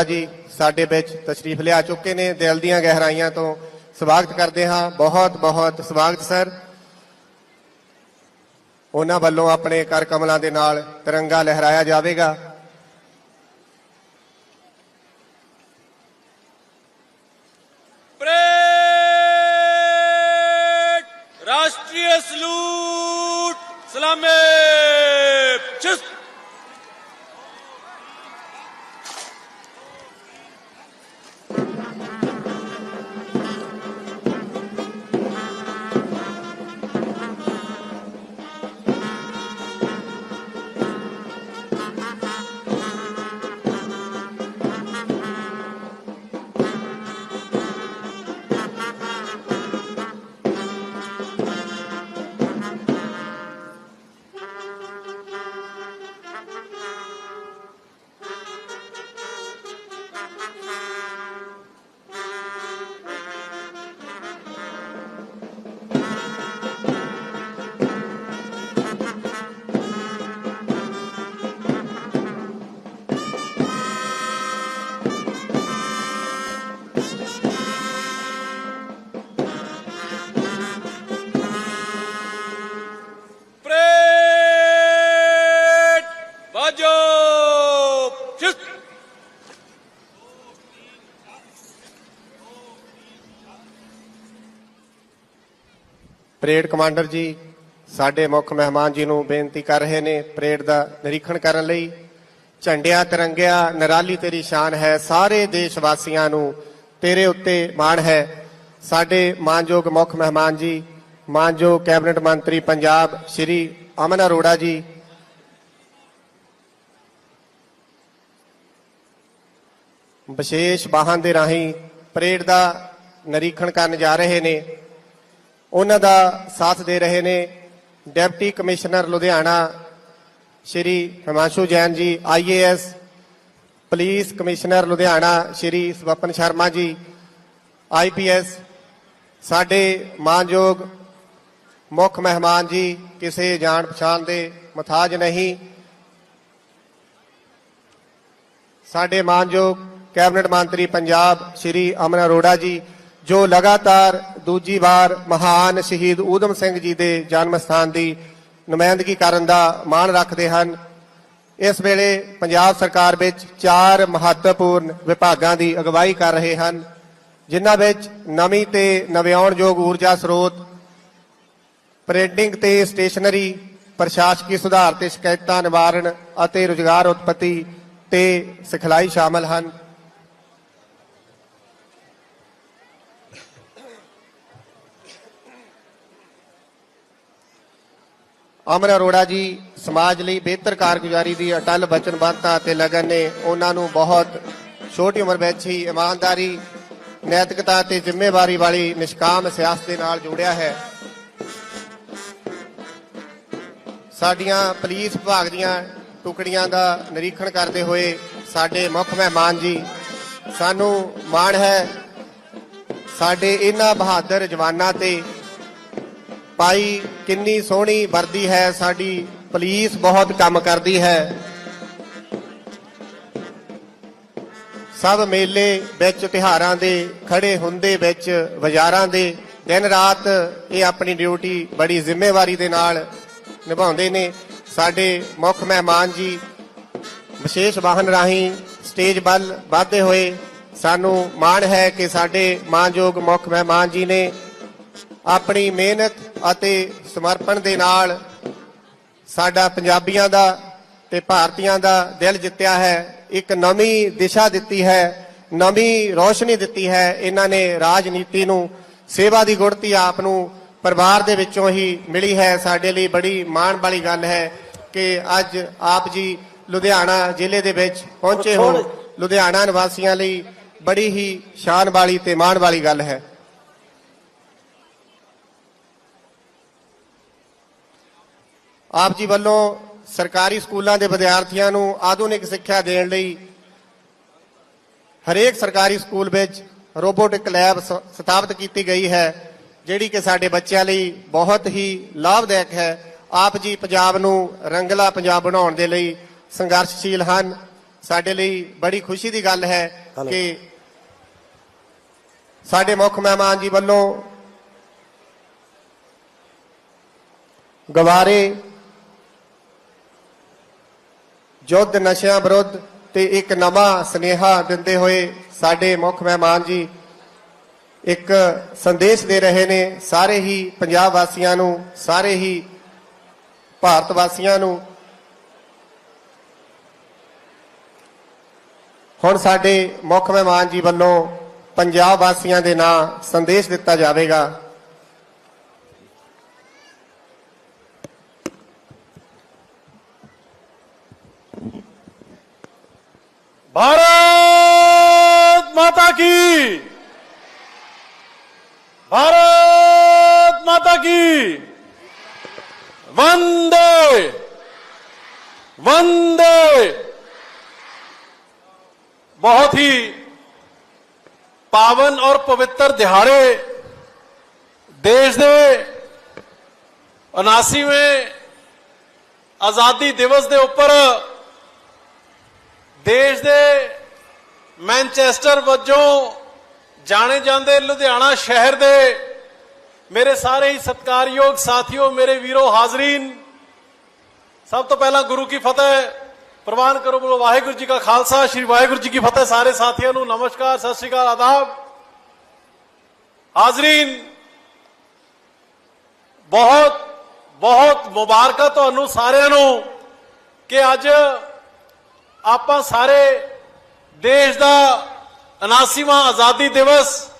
ਅਰੋੜਾ ਜੀ ਸਾਡੇ ਵਿੱਚ ਤਸ਼ਰੀਫ ਲਿਆ ਚੁੱਕੇ ਨੇ ਦਿਲ ਦੀਆਂ ਗਹਿਰਾਈਆਂ ਤੋਂ ਸਵਾਗਤ ਕਰਦੇ ਹਾਂ। ਬਹੁਤ ਬਹੁਤ ਸਵਾਗਤ ਸਰ। ਉਹਨਾਂ ਵੱਲੋਂ ਆਪਣੇ ਕਰ ਕਮਲਾਂ ਦੇ ਨਾਲ ਤਿਰੰਗਾ ਲਹਿਰਾਇਆ ਜਾਵੇਗਾ। ਪਰੇਡ ਰਾਸ਼ਟਰੀ ਸਲੂਟ, ਸਲਾਮੇ! ਪਰੇਡ ਕਮਾਂਡਰ ਜੀ, ਸਾਡੇ ਮੁੱਖ ਮਹਿਮਾਨ ਜੀ ਨੂੰ ਬੇਨਤੀ ਕਰ ਰਹੇ ਨੇ ਪਰੇਡ ਦਾ ਨਿਰੀਖਣ ਕਰਨ ਲਈ। ਝੰਡਿਆਂ ਤਿਰੰਗਿਆਂ, ਨਰਾਲੀ ਤੇਰੀ ਸ਼ਾਨ ਹੈ, ਸਾਰੇ ਦੇਸ਼ ਵਾਸੀਆਂ ਨੂੰ ਤੇਰੇ ਉੱਤੇ ਮਾਣ ਹੈ। ਸਾਡੇ ਮਾਨਯੋਗ ਮੁੱਖ ਮਹਿਮਾਨ ਜੀ, ਮਾਨਯੋਗ ਕੈਬਨਿਟ ਮੰਤਰੀ ਪੰਜਾਬ ਸ਼੍ਰੀ ਅਮਨ ਅਰੋੜਾ ਜੀ। ਵਿਸ਼ੇਸ਼ ਵਾਹਨ ਦੇ ਰਾਹੀਂ ਪਰੇਡ ਦਾ ਨਿਰੀਖਣ ਕਰਨ ਜਾ ਰਹੇ ਨੇ। ਉਹਨਾਂ ਦਾ ਸਾਥ ਦੇ ਰਹੇ ਨੇ deputy commissioner Ludhiana, Shri Himanshu Jain ji IAS police commissioner Ludhiana, Shri Swapan Sharma ji IPS ਸਾਡੇ ਮਾਨਯੋਗ ਮੁੱਖ ਮਹਿਮਾਨ ਜੀ, ਕਿਸੇ ਜਾਣ ਪਛਾਣ ਦੇ ਮਥਾਜ ਨਹੀਂ। ਸਾਡੇ ਮਾਨਯੋਗ ਕੈਬਨਿਟ ਮੰਤਰੀ ਪੰਜਾਬ, ਸ਼੍ਰੀ ਅਮਨ ਅਰੋੜਾ ਜੀ ਜੋ ਲਗਾਤਾਰ ਦੂਜੀ ਵਾਰ ਮਹਾਨ ਸ਼ਹੀਦ ਊਧਮ ਸਿੰਘ ਜੀ ਦੇ ਜਨਮ ਸਥਾਨ ਦੀ ਨੁਮਾਇੰਦਗੀ ਕਰਨ ਦਾ ਮਾਣ ਰੱਖਦੇ ਹਨ। ਇਸ ਵੇਲੇ ਪੰਜਾਬ ਸਰਕਾਰ ਵਿੱਚ ਚਾਰ ਮਹੱਤਵਪੂਰਨ ਵਿਭਾਗਾਂ ਦੀ ਅਗਵਾਈ ਕਰ ਰਹੇ ਹਨ, ਜਿਨ੍ਹਾਂ ਵਿੱਚ ਨਵੀਂ ਤੇ ਨਵਿਆਉਣਯੋਗ ਊਰਜਾ ਸਰੋਤ ਪ੍ਰਿੰਟਿੰਗ ਤੇ ਸਟੇਸ਼ਨਰੀ, ਪ੍ਰਸ਼ਾਸਕੀ ਸੁਧਾਰ ਤੇ ਸ਼ਿਕਾਇਤਾਂ ਨਿਵਾਰਣ ਅਤੇ ਰੁਜ਼ਗਾਰ ਉਤਪਤੀ ਤੇ ਸਿਖਲਾਈ ਸ਼ਾਮਲ ਹਨ। ਅਮਰ ਅਰੋੜਾ ਜੀ, ਸਮਾਜ ਲਈ ਬਿਹਤਰ ਕਾਰਗੁਜ਼ਾਰੀ ਦੀ ਅਟਲ ਵਚਨਬੱਧਤਾ ਅਤੇ ਲਗਨ ਨੇ ਉਹਨਾਂ ਨੂੰ ਬਹੁਤ ਛੋਟੀ ਉਮਰ ਵਿੱਚ ਹੀ ਇਮਾਨਦਾਰੀ, ਨੈਤਿਕਤਾ ਤੇ ਜ਼ਿੰਮੇਵਾਰੀ ਵਾਲੀ ਨਿਸ਼ਕਾਮ ਸਿਆਸਤ ਦੇ ਨਾਲ ਜੋੜਿਆ ਹੈ। ਸਾਡੀਆਂ ਪੁਲਿਸ ਵਿਭਾਗ ਦੀਆਂ ਟੁਕੜੀਆਂ ਦਾ ਨਿਰੀਖਣ ਕਰਦੇ ਹੋਏ ਸਾਡੇ ਮੁੱਖ ਮਹਿਮਾਨ ਜੀ, ਸਾਨੂੰ ਮਾਣ ਹੈ। ਸਾਡੇ ਇਹਨਾਂ ਬਹਾਦਰ ਜਵਾਨਾਂ ਤੇ ਪਾਈ ਕਿੰਨੀ ਸੋਹਣੀ ਵਰਦੀ ਹੈ, ਸਾਡੀ ਪੁਲਿਸ ਬਹੁਤ ਕੰਮ ਕਰਦੀ ਹੈ। ਸਭ ਮੇਲੇ ਵਿੱਚ ਤਿਹਾਰਾਂ ਦੇ, ਖੜੇ ਹੁੰਦੇ ਵਿੱਚ, ਬਾਜ਼ਾਰਾਂ ਦੇ, ਦਿਨ ਰਾਤ ਇਹ ਆਪਣੀ ਡਿਊਟੀ ਬੜੀ ਜ਼ਿੰਮੇਵਾਰੀ ਦੇ ਨਾਲ ਨਿਭਾਉਂਦੇ ਨੇ। ਸਾਡੇ ਮੁੱਖ ਮਹਿਮਾਨ ਜੀ, ਵਿਸ਼ੇਸ਼ ਵਾਹਨ ਰਾਹੀਂ ਸਟੇਜ ਵੱਲ ਵਧਦੇ ਹੋਏ ਸਾਨੂੰ ਮਾਣ ਹੈ ਕਿ ਸਾਡੇ ਮਾਨਯੋਗ ਮੁੱਖ ਮਹਿਮਾਨ ਜੀ ਨੇ ਆਪਣੀ ਮਿਹਨਤ ਅਤੇ ਸਮਰਪਣ ਦੇ ਨਾਲ ਸਾਡਾ ਪੰਜਾਬੀਆਂ ਦਾ ਤੇ ਭਾਰਤੀਆਂ ਦਾ ਦਿਲ ਜਿੱਤਿਆ ਹੈ ਇੱਕ ਨਵੀਂ ਦਿਸ਼ਾ ਦਿੱਤੀ ਹੈ ਨਵੀਂ ਰੋਸ਼ਨੀ ਦਿੱਤੀ ਹੈ ਇਹਨਾਂ ਨੇ ਰਾਜਨੀਤੀ ਨੂੰ ਸੇਵਾ ਦੀ ਗੁੜਤੀ ਆਪ ਨੂੰ ਪਰਿਵਾਰ ਦੇ ਵਿੱਚੋਂ ਹੀ ਮਿਲੀ ਹੈ। ਸਾਡੇ ਲਈ ਬੜੀ ਮਾਣ ਵਾਲੀ ਗੱਲ ਹੈ ਕਿ ਅੱਜ ਆਪ ਜੀ ਲੁਧਿਆਣਾ ਜ਼ਿਲ੍ਹੇ ਦੇ ਵਿੱਚ ਪਹੁੰਚੇ ਹੋ ਲੁਧਿਆਣਾ ਨਿਵਾਸੀਆਂ ਲਈ ਬੜੀ ਹੀ ਸ਼ਾਨ ਵਾਲੀ ਤੇ ਮਾਣ ਵਾਲੀ ਗੱਲ ਹੈ। ਆਪ ਜੀ ਵੱਲੋਂ ਸਰਕਾਰੀ ਸਕੂਲਾਂ ਦੇ ਵਿਦਿਆਰਥੀਆਂ ਨੂੰ ਆਧੁਨਿਕ ਸਿੱਖਿਆ ਦੇਣ ਲਈ ਹਰੇਕ ਸਰਕਾਰੀ ਸਕੂਲ ਵਿੱਚ ਰੋਬੋਟਿਕ ਲੈਬ ਸਥਾਪਿਤ ਕੀਤੀ ਗਈ ਹੈ ਜਿਹੜੀ ਕਿ ਸਾਡੇ ਬੱਚਿਆਂ ਲਈ ਬਹੁਤ ਹੀ ਲਾਭਦਾਇਕ ਹੈ। ਆਪ ਜੀ ਪੰਜਾਬ ਨੂੰ ਰੰਗਲਾ ਪੰਜਾਬ ਬਣਾਉਣ ਦੇ ਲਈ ਸੰਘਰਸ਼ਸ਼ੀਲ ਹਨ। ਸਾਡੇ ਲਈ ਬੜੀ ਖੁਸ਼ੀ ਦੀ ਗੱਲ ਹੈ ਕਿ ਸਾਡੇ ਮੁੱਖ ਮਹਿਮਾਨ ਜੀ ਵੱਲੋਂ ਗਵਾਰੇ ਯੁੱਧ ਨਸ਼ਿਆਂ ਵਿਰੁੱਧ ਤੇ ਇੱਕ ਨਵਾਂ ਸਨੇਹਾ ਦਿੰਦੇ ਹੋਏ ਸਾਡੇ ਮੁੱਖ ਮਹਿਮਾਨ ਜੀ ਇੱਕ ਸੰਦੇਸ਼ ਦੇ ਰਹੇ ਨੇ, ਸਾਰੇ ਹੀ ਪੰਜਾਬ ਵਾਸੀਆਂ ਨੂੰ, ਸਾਰੇ ਹੀ ਭਾਰਤ ਵਾਸੀਆਂ ਨੂੰ। ਹੁਣ ਸਾਡੇ ਮੁੱਖ ਮਹਿਮਾਨ ਜੀ ਵੱਲੋਂ ਪੰਜਾਬ ਵਾਸੀਆਂ ਦੇ ਨਾਂ ਸੰਦੇਸ਼ ਦਿੱਤਾ ਜਾਵੇਗਾ। भारत माता की भारत माता की वंदे वंदे बहुत ही पावन और पवित्र दिहाड़े देश ਦੇ 79ਵੇਂ ਆਜ਼ਾਦੀ ਦਿਵਸ ਦੇ ਉੱਪਰ ਦੇਸ਼ ਦੇ ਮੈਨਚੈਸਟਰ ਵਜੋਂ ਜਾਣੇ ਜਾਂਦੇ ਲੁਧਿਆਣਾ ਸ਼ਹਿਰ ਦੇ ਮੇਰੇ ਸਾਰੇ ਹੀ ਸਤਿਕਾਰਯੋਗ ਸਾਥੀਓ, ਮੇਰੇ ਵੀਰੋ ਹਾਜ਼ਰੀਨ, ਸਭ ਤੋਂ ਪਹਿਲਾਂ ਗੁਰੂ ਕੀ ਫਤਿਹ ਪ੍ਰਵਾਨ ਕਰੋ ਬੋਲੋ ਵਾਹਿਗੁਰੂ ਜੀ ਕਾ ਖਾਲਸਾ, ਸ੍ਰੀ ਵਾਹਿਗੁਰੂ ਜੀ ਕੀ ਫਤਿਹ ਸਾਰੇ ਸਾਥੀਆਂ ਨੂੰ ਨਮਸਕਾਰ, ਸਤਿ ਸ਼੍ਰੀ ਅਕਾਲ, ਆਦਾਬ। ਹਾਜ਼ਰੀਨ, ਬਹੁਤ ਬਹੁਤ ਮੁਬਾਰਕਾਂ ਤੁਹਾਨੂੰ ਸਾਰਿਆਂ ਨੂੰ ਕਿ ਅੱਜ ਆਪਾਂ ਸਾਰੇ ਦੇਸ਼ ਦਾ 79ਵਾਂ ਆਜ਼ਾਦੀ ਦਿਵਸ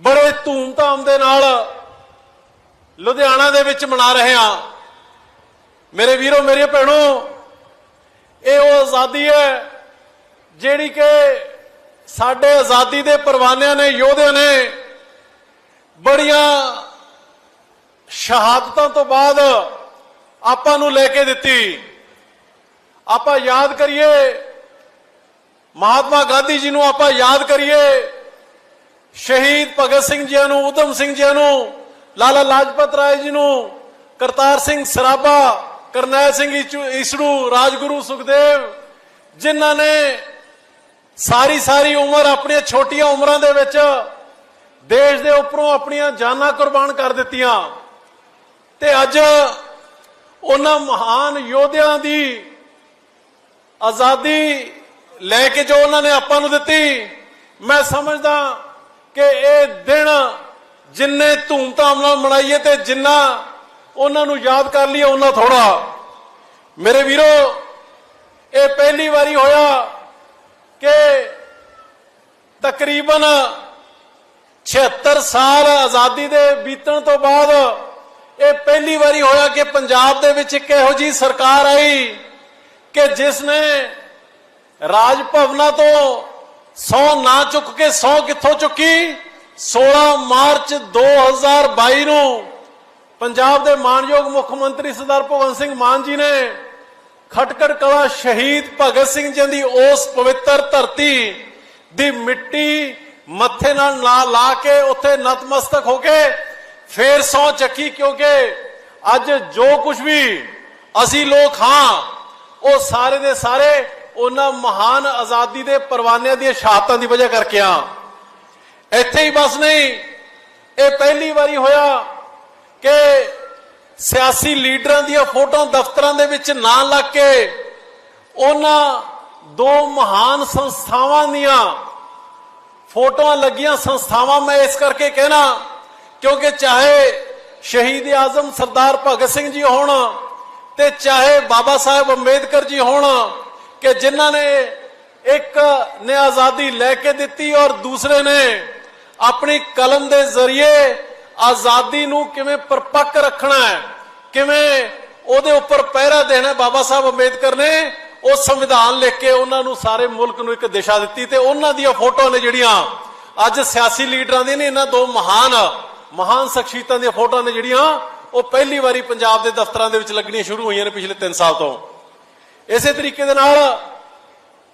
ਬੜੇ ਧੂਮਧਾਮ ਦੇ ਨਾਲ ਲੁਧਿਆਣਾ ਦੇ ਵਿੱਚ ਮਨਾ ਰਹੇ ਹਾਂ। ਮੇਰੇ ਵੀਰੋ ਮੇਰੇ ਭੈਣੋ, ਇਹ ਉਹ ਆਜ਼ਾਦੀ ਹੈ ਜਿਹੜੀ ਕਿ ਸਾਡੇ ਆਜ਼ਾਦੀ ਦੇ ਪਰਵਾਨਿਆਂ ਨੇ, ਯੋਧਿਆਂ ਨੇ ਬੜੀਆਂ ਸ਼ਹਾਦਤਾਂ ਤੋਂ ਬਾਅਦ ਆਪਾਂ ਨੂੰ ਲੈ ਕੇ ਦਿੱਤੀ। ਆਪਾਂ ਯਾਦ ਕਰੀਏ, ਮਹਾਤਮਾ ਗਾਂਧੀ ਜੀ ਨੂੰ ਆਪਾਂ ਯਾਦ ਕਰੀਏ, ਸ਼ਹੀਦ ਭਗਤ ਸਿੰਘ ਜੀ ਨੂੰ ਉਦਮ ਸਿੰਘ ਜੀ ਨੂੰ, ਲਾਲਾ ਲਾਜਪਤ ਰਾਏ ਜੀ ਨੂੰ, ਕਰਤਾਰ ਸਿੰਘ ਸਰਾਭਾ, ਕਰਨੈਲ ਸਿੰਘ ਈਸੜੂ ਰਾਜਗੁਰੂ ਸੁਖਦੇਵ, ਜਿਨ੍ਹਾਂ ਨੇ ਸਾਰੀ ਸਾਰੀ ਉਮਰ ਆਪਣੀਆਂ ਛੋਟੀਆਂ ਉਮਰਾਂ ਦੇ ਵਿੱਚ ਦੇਸ਼ ਦੇ ਉੱਪਰੋਂ ਆਪਣੀਆਂ ਜਾਨਾਂ ਕੁਰਬਾਨ ਕਰ ਦਿੱਤੀਆਂ। ਤੇ ਅੱਜ ਉਹਨਾਂ ਮਹਾਨ ਯੋਧਿਆਂ ਦੀ ਆਜ਼ਾਦੀ ਲੈ ਕੇ ਜੋ ਉਹਨਾਂ ਨੇ ਆਪਾਂ ਨੂੰ ਦਿੱਤੀ, ਮੈਂ ਸਮਝਦਾ ਕਿ ਇਹ ਦਿਨ ਜਿੰਨੇ ਧੂਮਧਾਮ ਨਾਲ ਮਨਾਈਏ ਤੇ ਜਿੰਨਾ ਉਹਨਾਂ ਨੂੰ ਯਾਦ ਕਰ ਲਈਏ ਉਹਨਾਂ ਥੋੜਾ ਮੇਰੇ ਵੀਰੋ, ਇਹ ਪਹਿਲੀ ਵਾਰੀ ਹੋਇਆ ਕਿ ਤਕਰੀਬਨ 76 ਸਾਲ ਆਜ਼ਾਦੀ ਦੇ ਬੀਤਣ ਤੋਂ ਬਾਅਦ ਇਹ ਪਹਿਲੀ ਵਾਰੀ ਹੋਇਆ ਕਿ ਪੰਜਾਬ ਦੇ ਵਿੱਚ ਇੱਕ ਇਹੋ ਜੀ ਸਰਕਾਰ ਆਈ ਕਿ ਜਿਸ ਨੇ ਰਾਜ ਭਵਨਾ ਤੋਂ ਸੌ ਨਾ ਚੁੱਕ ਕੇ ਸੌ ਕਿੱਥੋਂ ਚੁੱਕੀ? 16 ਮਾਰਚ 2022 ਨੂੰ ਪੰਜਾਬ ਦੇ ਮਾਨਯੋਗ ਮੁੱਖ ਮੰਤਰੀ ਸਰਦਾਰ ਭਗਵੰਤ ਸਿੰਘ ਮਾਨ ਜੀ ਨੇ ਖਟਕੜ ਕਲਾ ਸ਼ਹੀਦ ਭਗਤ ਸਿੰਘ ਜੀ ਦੀ ਉਸ ਪਵਿੱਤਰ ਧਰਤੀ ਦੀ ਮਿੱਟੀ ਮੱਥੇ ਨਾਲ ਨਾ ਲਾ ਕੇ ਉੱਥੇ ਨਤਮਸਤਕ ਹੋ ਕੇ ਫੇਰ ਸੌ ਚੱਕੀ, ਕਿਉਂਕਿ ਅੱਜ ਜੋ ਕੁਝ ਵੀ ਅਸੀਂ ਲੋਕ ਹਾਂ ਉਹ ਸਾਰੇ ਦੇ ਸਾਰੇ ਉਹਨਾਂ ਮਹਾਨ ਆਜ਼ਾਦੀ ਦੇ ਪਰਵਾਨਿਆਂ ਦੀਆਂ ਸ਼ਹਾਦਤਾਂ ਦੀ ਵਜ੍ਹਾ ਕਰਕੇ ਆ। ਇੱਥੇ ਹੀ ਬਸ ਨਹੀਂ, ਇਹ ਪਹਿਲੀ ਵਾਰੀ ਹੋਇਆ ਕਿ ਸਿਆਸੀ ਲੀਡਰਾਂ ਦੀਆਂ ਫੋਟੋਆਂ ਦਫ਼ਤਰਾਂ ਦੇ ਵਿੱਚ ਨਾ ਲੱਗ ਕੇ ਉਹਨਾਂ ਦੋ ਮਹਾਨ ਸੰਸਥਾਵਾਂ ਦੀਆਂ ਫੋਟੋਆਂ ਲੱਗੀਆਂ ਸੰਸਥਾਵਾਂ ਮੈਂ ਇਸ ਕਰਕੇ ਕਹਿਣਾ, ਕਿਉਂਕਿ ਚਾਹੇ ਸ਼ਹੀਦ ਆਜ਼ਮ ਸਰਦਾਰ ਭਗਤ ਸਿੰਘ ਜੀ ਹੋਣ ਤੇ ਚਾਹੇ ਬਾਬਾ ਸਾਹਿਬ ਅੰਬੇਦਕਰ ਜੀ ਹੋਣ ਕਿ ਜਿਨ੍ਹਾਂ ਨੇ ਇੱਕ ਨੇ ਆਜ਼ਾਦੀ ਲੈ ਕੇ ਦਿੱਤੀ ਔਰ ਦੂਸਰੇ ਨੇ ਆਪਣੀ ਕਲਮ ਦੇ ਜ਼ਰੀਏ ਆਜ਼ਾਦੀ ਨੂੰ ਕਿਵੇਂ ਪਰਪੱਕ ਰੱਖਣਾ ਹੈ, ਕਿਵੇਂ ਉਹਦੇ ਉੱਪਰ ਪਹਿਰਾ ਦੇਣਾ ਬਾਬਾ ਸਾਹਿਬ ਅੰਬੇਦਕਰ ਨੇ, ਉਹ ਸੰਵਿਧਾਨ ਲਿਖ ਕੇ ਉਹਨਾਂ ਨੂੰ ਸਾਰੇ ਮੁਲਕ ਨੂੰ ਇੱਕ ਦਿਸ਼ਾ ਦਿੱਤੀ ਤੇ ਉਹਨਾਂ ਦੀਆਂ ਫੋਟੋਆਂ ਨੇ ਜਿਹੜੀਆਂ ਅੱਜ ਸਿਆਸੀ ਲੀਡਰਾਂ ਦੀਆਂ ਨੇ, ਇਹਨਾਂ ਦੋ ਮਹਾਨ ਮਹਾਨ ਸ਼ਖਸੀਅਤਾਂ ਦੀਆਂ ਫੋਟੋਆਂ ਨੇ ਜਿਹੜੀਆਂ ਉਹ ਪਹਿਲੀ ਵਾਰੀ ਪੰਜਾਬ ਦੇ ਦਫ਼ਤਰਾਂ ਦੇ ਵਿੱਚ ਲੱਗਣੀਆਂ ਸ਼ੁਰੂ ਹੋਈਆਂ ਨੇ ਪਿਛਲੇ 3 ਸਾਲ ਤੋਂ। ਇਸੇ ਤਰੀਕੇ ਦੇ ਨਾਲ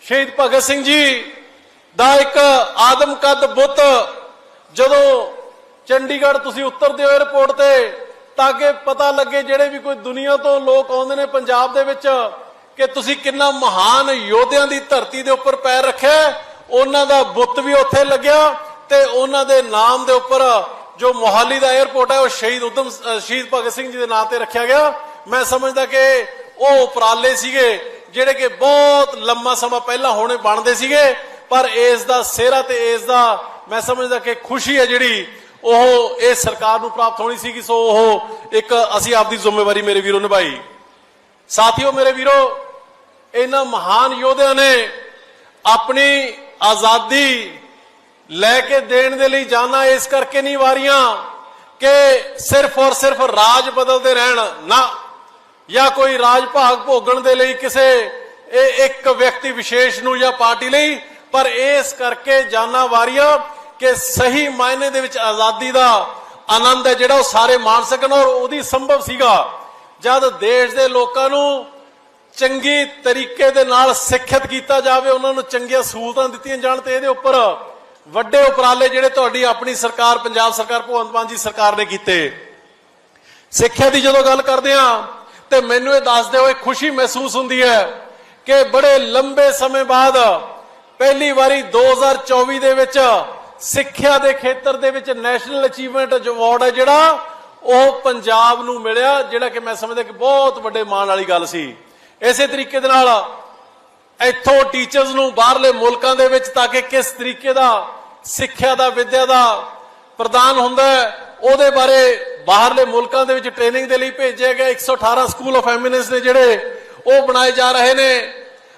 ਸ਼ਹੀਦ ਭਗਤ ਸਿੰਘ ਜੀ ਦਾ ਇੱਕ ਆਦਮ ਕੱਦ ਬੁੱਤ ਜਦੋਂ ਚੰਡੀਗੜ੍ਹ ਤੁਸੀਂ ਉਤਰਦੇ ਹੋ 에어ਪੋਰਟ ਤੇ, ਤਾਂ ਕਿ ਪਤਾ ਲੱਗੇ ਜਿਹੜੇ ਵੀ ਕੋਈ ਦੁਨੀਆ ਤੋਂ ਲੋਕ ਆਉਂਦੇ ਨੇ ਪੰਜਾਬ ਦੇ ਵਿੱਚ ਕਿ ਤੁਸੀਂ ਕਿੰਨਾ ਮਹਾਨ ਯੋਧਿਆਂ ਦੀ ਧਰਤੀ ਦੇ ਉੱਪਰ ਪੈਰ ਰੱਖਿਆ, ਉਹਨਾਂ ਦਾ ਬੁੱਤ ਵੀ ਉੱਥੇ ਲੱਗਿਆ ਤੇ ਉਹਨਾਂ ਦੇ ਨਾਮ ਦੇ ਉੱਪਰ ਜੋ ਮੋਹਾਲੀ ਦਾ 에ਅਰਪੋਰਟ ਹੈ, ਉਹ ਸ਼ਹੀਦ ਉਦਮ ਸ਼ਹੀਦ ਭਗਤ ਸਿੰਘ ਜੀ ਦੇ ਨਾਂ ਤੇ ਰੱਖਿਆ ਗਿਆ। ਮੈਂ ਸਮਝਦਾ ਕਿ ਉਹ ਉਪਰਾਲੇ ਸੀਗੇ, ਜਿਹੜੇ ਕਿ ਬਹੁਤ ਲੰਮਾ ਸਮਾਂ ਪਹਿਲਾਂ ਹੋਣੇ ਬਣਦੇ ਸੀਗੇ, ਪਰ ਇਸ ਦਾ ਸਿਹਰਾ ਤੇ ਇਸ ਦਾ ਮੈਂ ਸਮਝਦਾ ਕਿ ਖੁਸ਼ੀ ਹੈ ਜਿਹੜੀ, ਉਹ ਇਹ ਸਰਕਾਰ ਨੂੰ ਪ੍ਰਾਪਤ ਹੋਣੀ ਸੀਗੀ। ਸੋ ਉਹ ਇੱਕ ਅਸੀਂ ਆਪਦੀ ਜ਼ਿੰਮੇਵਾਰੀ ਮੇਰੇ ਵੀਰੋ ਨਿਭਾਈ। ਸਾਥੀਓ ਮੇਰੇ ਵੀਰੋ, ਇਹਨਾਂ ਮਹਾਨ ਯੋਧਿਆਂ ਨੇ ਆਪਣੀ ਆਜ਼ਾਦੀ ਲੈ ਕੇ ਦੇਣ ਦੇ ਲਈ ਜਾਣਾ ਇਸ ਕਰਕੇ ਨਹੀਂ ਵਾਰੀਆਂ ਕਿ ਸਿਰਫ ਔਰ ਸਿਰਫ ਰਾਜ ਬਦਲਦੇ ਰਹਿਣ ਨਾ, ਜਾਂ ਕੋਈ ਰਾਜ ਭਾਗ ਭੋਗਣ ਦੇ ਲਈ ਕਿਸੇ ਇਹ ਇੱਕ ਵਿਅਕਤੀ ਵਿਸ਼ੇਸ਼ ਨੂੰ ਜਾਂ ਪਾਰਟੀ ਲਈ, ਪਰ ਇਸ ਕਰਕੇ ਜਾਣਾ ਵਾਰੀਆਂ ਕਿ ਸਹੀ ਮਾਇਨੇ ਦੇ ਵਿੱਚ ਆਜ਼ਾਦੀ ਦਾ ਆਨੰਦ ਹੈ ਜਿਹੜਾ ਉਹ ਸਾਰੇ ਮਾਣ ਸਕਣ ਔਰ ਉਹਦੀ ਸੰਭਵ ਸੀਗਾ। ਜਦ ਦੇਸ਼ ਦੇ ਲੋਕਾਂ ਨੂੰ ਚੰਗੀ ਤਰੀਕੇ ਦੇ ਨਾਲ ਸਿੱਖਿਅਤ ਕੀਤਾ ਜਾਵੇ, ਉਹਨਾਂ ਨੂੰ ਚੰਗੀਆਂ ਸਹੂਲਤਾਂ ਦਿੱਤੀਆਂ ਜਾਣ ਤੇ ਇਹਦੇ ਉੱਪਰ ਵੱਡੇ ਉਪਰਾਲੇ ਜਿਹੜੇ ਤੁਹਾਡੀ ਆਪਣੀ ਸਰਕਾਰ, ਪੰਜਾਬ ਸਰਕਾਰ, ਭਗਵੰਤ ਮਾਨ ਜੀ ਸਰਕਾਰ ਨੇ ਕੀਤੇ। ਸਿੱਖਿਆ ਦੀ ਜਦੋਂ ਗੱਲ ਕਰਦੇ ਆ ਤੇ ਮੈਨੂੰ ਇਹ ਦੱਸਦੇ ਹੋਏ ਖੁਸ਼ੀ ਮਹਿਸੂਸ ਹੁੰਦੀ ਹੈ ਕਿ ਬੜੇ ਲੰਬੇ ਸਮੇਂ ਬਾਅਦ ਪਹਿਲੀ ਵਾਰੀ 2024 ਦੇ ਵਿੱਚ ਸਿੱਖਿਆ ਦੇ ਖੇਤਰ ਦੇ ਵਿੱਚ ਨੈਸ਼ਨਲ ਅਚੀਵਮੈਂਟ ਅਵਾਰਡ ਹੈ ਜਿਹੜਾ, ਉਹ ਪੰਜਾਬ ਨੂੰ ਮਿਲਿਆ, ਜਿਹੜਾ ਕਿ ਮੈਂ ਸਮਝਦਾ ਕਿ ਬਹੁਤ ਵੱਡੇ ਮਾਣ ਵਾਲੀ ਗੱਲ ਸੀ। ਇਸੇ ਤਰੀਕੇ ਦੇ ਨਾਲ ਇੱਥੋਂ ਟੀਚਰਸ ਨੂੰ ਬਾਹਰਲੇ ਮੁਲਕਾਂ ਦੇ ਵਿੱਚ ਤਾਂ ਕਿ ਕਿਸ ਤਰੀਕੇ ਦਾ ਸਿੱਖਿਆ ਦਾ, ਵਿੱਦਿਆ ਦਾ ਪ੍ਰਦਾਨ ਹੁੰਦਾ ਉਹਦੇ ਬਾਰੇ ਬਾਹਰਲੇ ਮੁਲਕਾਂ ਦੇ ਵਿੱਚ ਟ੍ਰੇਨਿੰਗ ਦੇ ਲਈ ਭੇਜਿਆ ਗਿਆ 118 ਸਕੂਲ ਆਫ ਐਮਿਨੈਂਸ ਨੇ ਜਿਹੜੇ ਉਹ ਬਣਾਏ ਜਾ ਰਹੇ ਨੇ।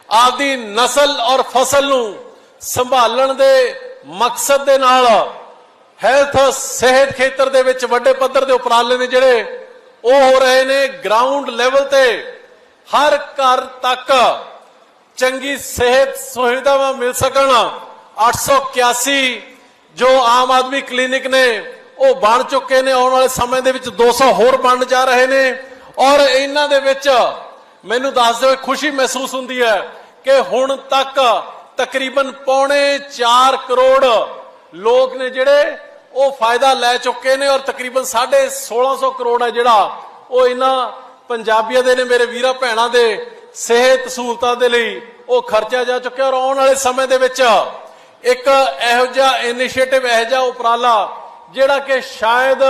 ਆਪਦੀ ਨਸਲ ਔਰ ਫਸਲ ਨੂੰ ਸੰਭਾਲਣ ਦੇ ਮਕਸਦ ਦੇ ਨਾਲ ਹੈਲਥ ਸਿਹਤ ਖੇਤਰ ਦੇ ਵਿੱਚ ਵੱਡੇ ਪੱਧਰ ਦੇ ਉਪਰਾਲੇ ਨੇ ਜਿਹੜੇ ਉਹ ਹੋ ਰਹੇ ਨੇ। ਗਰਾਊਂਡ ਲੈਵਲ ਤੇ ਹਰ ਘਰ ਤੱਕ ਚੰਗੀ ਸਿਹਤ ਸੁਵਿਧਾਵਾਂ ਮਿਲ ਸਕਣ। 881 ਜੋ ਆਮ ਆਦਮੀ ਕਲੀਨਿਕ ਨੇ, ਉਹ ਬਣ ਚੁੱਕੇ ਨੇ। ਆਉਣ ਵਾਲੇ ਸਮੇਂ ਦੇ ਵਿੱਚ 200 ਹੋਰ ਬਣਨ ਜਾ ਰਹੇ ਨੇ। ਔਰ ਇਹਨਾਂ ਦੇ ਵਿੱਚ ਮੈਨੂੰ ਦੱਸਦੇ ਹੋਏ ਖੁਸ਼ੀ ਮਹਿਸੂਸ ਹੁੰਦੀ ਹੈ ਕਿ ਹੁਣ ਤੱਕ ਤਕਰੀਬਨ ਪੌਣੇ 4 ਕਰੋੜ ਲੋਕ ਨੇ ਜਿਹੜੇ ਉਹ ਫਾਇਦਾ ਲੈ ਚੁੱਕੇ ਨੇ। ਔਰ ਤਕਰੀਬਨ 1650 ਕਰੋੜ ਹੈ ਜਿਹੜਾ ਉਹ ਇਹਨਾਂ ਪੰਜਾਬੀਆਂ ਦੇ ਨੇ, ਮੇਰੇ ਵੀਰਾਂ ਭੈਣਾਂ ਦੇ। ਸਿਹਤ ਸਹੂਲਤਾਂ ਦੇ ਲਈ ਉਹ ਖਰਚਿਆ ਜਾ ਚੁੱਕਿਆ ਔਰ ਆਉਣ ਵਾਲੇ ਸਮੇਂ ਦੇ ਵਿੱਚ ਇੱਕ ਇਹੋ ਜਿਹਾ ਇਨੀਸ਼ੀਏਟਿਵ, ਇਹੋ ਜਿਹਾ ਉਪਰਾਲਾ ਜਿਹੜਾ ਕਿ ਸ਼ਾਇਦ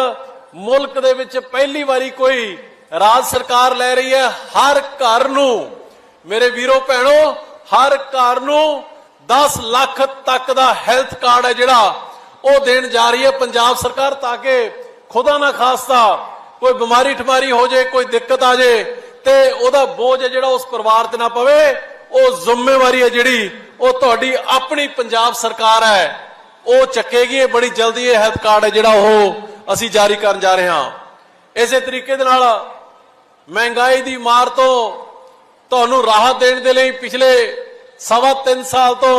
ਮੁਲਕ ਦੇ ਵਿੱਚ ਪਹਿਲੀ ਵਾਰੀ ਕੋਈ ਰਾਜ ਸਰਕਾਰ ਲੈ ਰਹੀ ਹੈ, ਹਰ ਘਰ ਨੂੰ, ਮੇਰੇ ਵੀਰੋ ਭੈਣੋ, ਹਰ ਘਰ ਨੂੰ 10 ਲੱਖ ਤੱਕ ਦਾ ਹੈਲਥ ਕਾਰਡ ਹੈ ਜਿਹੜਾ ਉਹ ਦੇਣ ਜਾ ਰਹੀ ਹੈ ਪੰਜਾਬ ਸਰਕਾਰ ਤਾਂ ਕਿ ਖੁਦਾ ਨਾ ਖਾਸਤਾ ਕੋਈ ਬਿਮਾਰੀ ਠਮਾਰੀ ਹੋ ਜਾਏ, ਕੋਈ ਦਿੱਕਤ ਆ ਜਾਏ ਤੇ ਉਹਦਾ ਬੋਝ ਹੈ ਜਿਹੜਾ ਉਸ ਪਰਿਵਾਰ ਤੇ ਨਾ ਪਵੇ, ਉਹ ਜ਼ਿੰਮੇਵਾਰੀ ਹੈ ਜਿਹੜੀ, ਉਹ ਤੁਹਾਡੀ ਆਪਣੀ ਪੰਜਾਬ ਸਰਕਾਰ ਹੈ। ਉਹ ਚੱਕੇਗੀ, ਇਹ ਬੜੀ ਜਲਦੀ ਇਹ ਹੈਲਥ ਕਾਰਡ ਹੈ ਜਿਹੜਾ ਉਹ ਅਸੀਂ ਜਾਰੀ ਕਰਨ ਜਾ ਰਹੇ ਹਾਂ। ਇਸੇ ਤਰੀਕੇ ਦੇ ਨਾਲ ਮਹਿੰਗਾਈ ਦੀ ਮਾਰ ਤੋਂ ਤੁਹਾਨੂੰ ਰਾਹਤ ਦੇਣ ਦੇ ਲਈ ਪਿਛਲੇ ਸਵਾ ਤਿੰਨ ਸਾਲ ਤੋਂ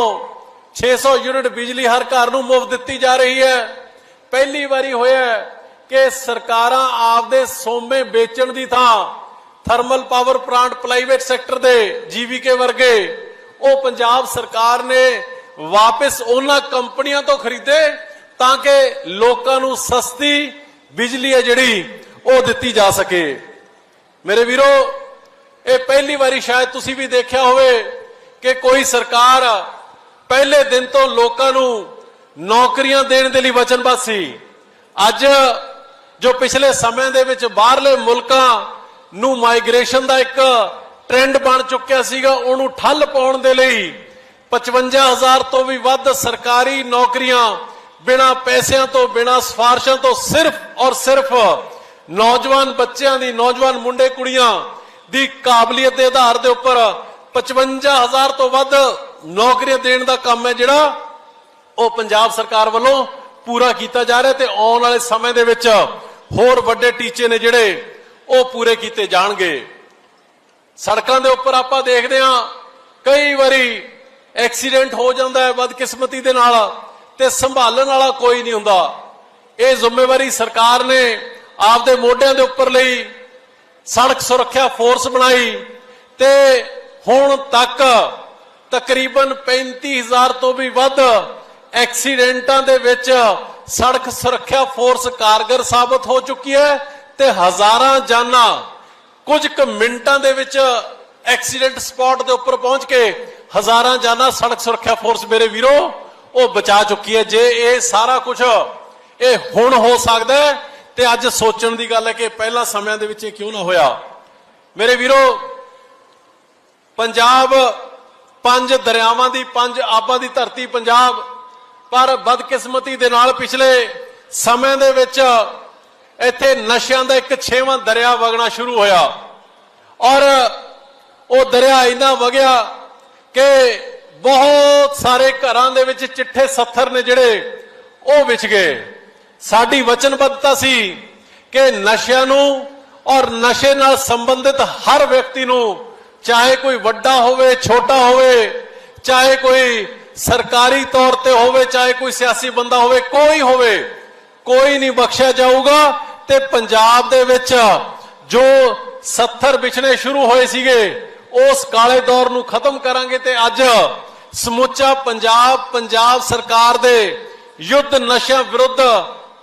600 ਯੂਨਿਟ ਬਿਜਲੀ ਹਰ ਘਰ ਨੂੰ ਮੁਫਤ ਦਿੱਤੀ ਜਾ ਰਹੀ ਹੈ। ਪਹਿਲੀ ਵਾਰੀ ਹੋਇਆ ਕਿ ਸਰਕਾਰਾਂ ਆਪਦੇ ਸੋਮੇ ਵੇਚਣ ਦੀ ਥਾਂ thermal power plant private sector ਦੇ ਜੀਵੀਕੇ ਵਰਗੇ, ਉਹ ਪੰਜਾਬ ਸਰਕਾਰ ਨੇ ਵਾਪਸ ਉਹਨਾਂ ਕੰਪਨੀਆਂ ਤੋਂ ਖਰੀਦੇ ਤਾਂ ਕਿ ਲੋਕਾਂ ਨੂੰ ਸਸਤੀ ਬਿਜਲੀ ਹੈ ਜਿਹੜੀ ਉਹ ਦਿੱਤੀ ਜਾ ਸਕੇ। ਮੇਰੇ ਵੀਰੋ, ਇਹ ਪਹਿਲੀ ਵਾਰੀ ਸ਼ਾਇਦ ਤੁਸੀਂ ਵੀ ਦੇਖਿਆ ਹੋਵੇ ਕਿ ਕੋਈ ਸਰਕਾਰ ਪਹਿਲੇ ਦਿਨ ਤੋਂ ਲੋਕਾਂ ਨੂੰ ਨੌਕਰੀਆਂ ਦੇਣ ਦੇ ਲਈ ਵਚਨਬੱਧ ਸੀ। ਅੱਜ ਜੋ ਪਿਛਲੇ ਸਮੇਂ ਦੇ ਵਿੱਚ ਬਾਹਰਲੇ ਮੁਲਕਾਂ ਨੂੰ ਮਾਈਗ੍ਰੇਸ਼ਨ ਦਾ ਇੱਕ ਟ੍ਰੈਂਡ ਬਣ ਚੁੱਕਿਆ ਸੀਗਾ, ਉਹਨੂੰ ਠੱਲ ਪਾਉਣ ਦੇ ਲਈ 55000 ਤੋਂ ਵੀ ਵੱਧ ਸਰਕਾਰੀ ਨੌਕਰੀਆਂ ਬਿਨਾ ਪੈਸਿਆਂ ਤੋਂ, ਬਿਨਾ ਸਿਫਾਰਸ਼ਾਂ ਤੋਂ ਸਿਰਫ ਔਰ ਸਿਰਫ ਨੌਜਵਾਨ ਬੱਚਿਆਂ ਦੀ, ਨੌਜਵਾਨ ਮੁੰਡੇ ਕੁੜੀਆਂ ਦੀ ਕਾਬਲੀਅਤ ਦੇ ਆਧਾਰ ਦੇ ਉੱਪਰ 55000 ਤੋਂ ਵੱਧ ਨੌਕਰੀਆਂ ਦੇਣ ਦਾ ਕੰਮ ਹੈ ਜਿਹੜਾ ਉਹ ਪੰਜਾਬ ਸਰਕਾਰ ਵੱਲੋਂ ਪੂਰਾ ਕੀਤਾ ਜਾ ਰਿਹਾ ਤੇ ਆਉਣ ਵਾਲੇ ਸਮੇਂ ਦੇ ਵਿੱਚ ਹੋਰ ਵੱਡੇ ਟੀਚੇ ਨੇ ਜਿਹੜੇ ਉਹ ਪੂਰੇ ਕੀਤੇ ਜਾਣਗੇ। ਸੜਕਾਂ ਦੇ ਉੱਪਰ ਆਪਾਂ ਦੇਖਦੇ ਹਾਂ, ਕਈ ਵਾਰੀ ਐਕਸੀਡੈਂਟ ਹੋ ਜਾਂਦਾ ਹੈ ਬਦਕਿਸਮਤੀ ਦੇ ਨਾਲ ਤੇ ਸੰਭਾਲਣ ਵਾਲਾ ਕੋਈ ਨਹੀਂ ਹੁੰਦਾ। ਇਹ ਜ਼ਿੰਮੇਵਾਰੀ ਸਰਕਾਰ ਨੇ ਆਪਦੇ ਮੋਢਿਆਂ ਦੇ ਉੱਪਰ ਲਈ ਸੜਕ ਸੁਰੱਖਿਆ ਫੋਰਸ ਬਣਾਈ ਤੇ ਹੁਣ ਤੱਕ ਤਕਰੀਬਨ 35000 ਤੋਂ ਵੀ ਵੱਧ ਐਕਸੀਡੈਂਟਾਂ ਦੇ ਵਿੱਚ ਸੜਕ ਸੁਰੱਖਿਆ ਫੋਰਸ ਕਾਰਗਰ ਸਾਬਤ ਹੋ ਚੁੱਕੀ ਹੈ। ਤੇ ਹਜ਼ਾਰਾਂ ਜਾਨਾਂ ਕੁਝ ਕੁ ਮਿੰਟਾਂ ਦੇ ਵਿੱਚ ਐਕਸੀਡੈਂਟ ਸਪੌਟ ਦੇ ਉੱਪਰ ਪਹੁੰਚ ਕੇ ਹਜ਼ਾਰਾਂ ਜਾਨਾਂ ਸੜਕ ਸੁਰੱਖਿਆ ਫੋਰਸ ਮੇਰੇ ਵੀਰੋ, ਉਹ ਬਚਾ ਚੁੱਕੀ ਹੈ ਜੇ ਇਹ ਸਾਰਾ ਕੁਝ ਇਹ ਹੁਣ ਹੋ ਸਕਦਾ ਤੇ ਅੱਜ ਸੋਚਣ ਦੀ ਗੱਲ ਹੈ ਕਿ ਪਹਿਲਾਂ ਸਮਿਆਂ ਦੇ ਵਿੱਚ ਇਹ ਕਿਉਂ ਨਾ ਹੋਇਆ। ਮੇਰੇ ਵੀਰੋ, ਪੰਜਾਬ ਪੰਜ ਦਰਿਆਵਾਂ ਦੀ, ਪੰਜ ਆਬਾਂ ਦੀ ਧਰਤੀ ਪੰਜਾਬ, ਪਰ ਬਦਕਿਸਮਤੀ ਦੇ ਨਾਲ ਪਿਛਲੇ ਸਮੇਂ ਦੇ ਵਿੱਚ ਇੱਥੇ ਨਸ਼ਿਆਂ ਦਾ ਇੱਕ ਛੇਵਾਂ ਦਰਿਆ ਵਗਣਾ ਸ਼ੁਰੂ ਹੋਇਆ। ਔਰ ਉਹ ਦਰਿਆ ਇੰਨਾ ਵਗਿਆ ਕਿ ਬਹੁਤ ਸਾਰੇ ਘਰਾਂ ਦੇ ਵਿੱਚ ਚਿੱਠੇ ਸੱਥਰ ਨੇ ਜਿਹੜੇ, ਉਹ ਵਿਛ ਗਏ। ਸਾਡੀ ਵਚਨਬੱਧਤਾ ਸੀ ਕਿ ਨਸ਼ਿਆਂ ਨੂੰ ਔਰ ਨਸ਼ੇ ਨਾਲ ਸੰਬੰਧਿਤ ਹਰ ਵਿਅਕਤੀ ਨੂੰ, ਚਾਹੇ ਕੋਈ ਵੱਡਾ ਹੋਵੇ, ਛੋਟਾ ਹੋਵੇ, ਚਾਹੇ ਕੋਈ ਸਰਕਾਰੀ ਤੌਰ ਤੇ ਹੋਵੇ, ਚਾਹੇ ਕੋਈ ਸਿਆਸੀ ਬੰਦਾ ਹੋਵੇ, ਕੋਈ ਹੋਵੇ ਕੋਈ ਨਹੀਂ ਬਖਸ਼ਿਆ ਜਾਊਗਾ ਤੇ ਪੰਜਾਬ ਦੇ ਵਿੱਚ ਜੋ 70 ਵਿਛਣੇ ਸ਼ੁਰੂ ਹੋਏ ਸੀਗੇ, ਉਸ ਕਾਲੇ ਦੌਰ ਨੂੰ ਖਤਮ ਕਰਾਂਗੇ ਤੇ ਅੱਜ ਸਮੁੱਚਾ ਪੰਜਾਬ ਪੰਜਾਬ ਸਰਕਾਰ ਦੇ ਯੁੱਧ ਨਸ਼ਿਆਂ ਵਿਰੁੱਧ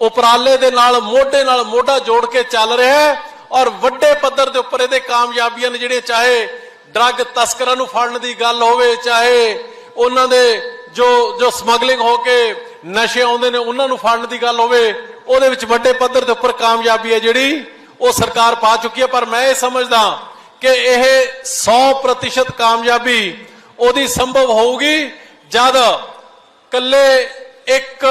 ਉਪਰਾਲੇ ਦੇ ਨਾਲ, ਮੋਢੇ ਨਾਲ ਮੋਢਾ ਜੋੜ ਕੇ ਚੱਲ ਰਿਹਾ ਹੈ ਔਰ ਵੱਡੇ ਪੱਧਰ ਦੇ ਉੱਪਰ ਇਹਦੇ ਕਾਮਯਾਬੀਆਂ ਨੇ ਜਿਹੜੀਆਂ ਚਾਹੇ ਡਰੱਗ ਤਸਕਰਾਂ ਨੂੰ ਫੜਨ ਦੀ ਗੱਲ ਹੋਵੇ, ਚਾਹੇ ਉਹਨਾਂ ਦੇ ਜੋ ਜੋ ਸਮਗਲਿੰਗ ਹੋ ਕੇ ਨਸ਼ੇ ਆਉਂਦੇ ਨੇ, ਉਹਨਾਂ ਨੂੰ ਫੜਨ ਦੀ ਗੱਲ ਹੋਵੇ, ਉਹਦੇ ਵਿੱਚ ਵੱਡੇ ਪੱਧਰ ਦੇ ਉੱਪਰ ਕਾਮਯਾਬੀ ਹੈ ਜਿਹੜੀ, ਉਹ ਸਰਕਾਰ ਪਾ ਚੁੱਕੀ ਹੈ। ਪਰ ਮੈਂ ਇਹ ਸਮਝਦਾ ਕਿ ਇਹ 100% ਕਾਮਯਾਬੀ ਉਹਦੀ ਸੰਭਵ ਹੋਊਗੀ, ਜਦ ਕੱਲੇ ਇੱਕ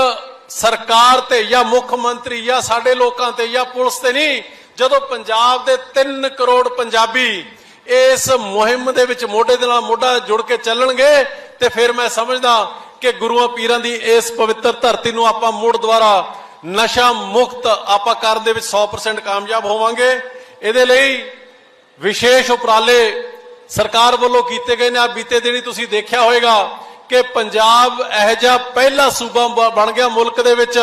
ਸਰਕਾਰ ਤੇ ਜਾਂ ਮੁੱਖ ਮੰਤਰੀ ਜਾਂ ਸਾਡੇ ਲੋਕਾਂ ਤੇ ਜਾਂ ਪੁਲਿਸ ਤੇ ਨਹੀਂ, ਜਦੋਂ ਪੰਜਾਬ ਦੇ 3 ਕਰੋੜ ਪੰਜਾਬੀ ਇਸ ਮੁਹਿੰਮ ਦੇ ਵਿੱਚ ਮੋਢੇ ਦੇ ਨਾਲ ਮੋਢਾ ਜੁੜ ਕੇ ਚੱਲਣਗੇ, ਤੇ ਫਿਰ ਮੈਂ ਸਮਝਦਾ ਕਿ ਗੁਰੂਆਂ ਪੀਰਾਂ ਦੀ ਇਸ ਪਵਿੱਤਰ ਧਰਤੀ ਨੂੰ ਆਪਾਂ ਮੁੜ ਦੁਆਰਾ ਨਸ਼ਾ ਮੁਕਤ ਆਪਾਂ ਕਰਨ ਦੇ ਵਿੱਚ 100% ਕਾਮਯਾਬ ਹੋਵਾਂਗੇ। ਇਹਦੇ ਲਈ ਵਿਸ਼ੇਸ਼ ਉਪਰਾਲੇ ਸਰਕਾਰ ਵੱਲੋਂ ਕੀਤੇ ਗਏ ਨੇ। ਆ ਬੀਤੇ ਦਿਨੀ ਤੁਸੀਂ ਦੇਖਿਆ ਹੋਵੇਗਾ ਕਿ ਪੰਜਾਬ ਇਹ ਜਿਹਾ ਪਹਿਲਾ ਸੂਬਾ ਬਣ ਗਿਆ ਮੁਲਕ ਦੇ ਵਿੱਚ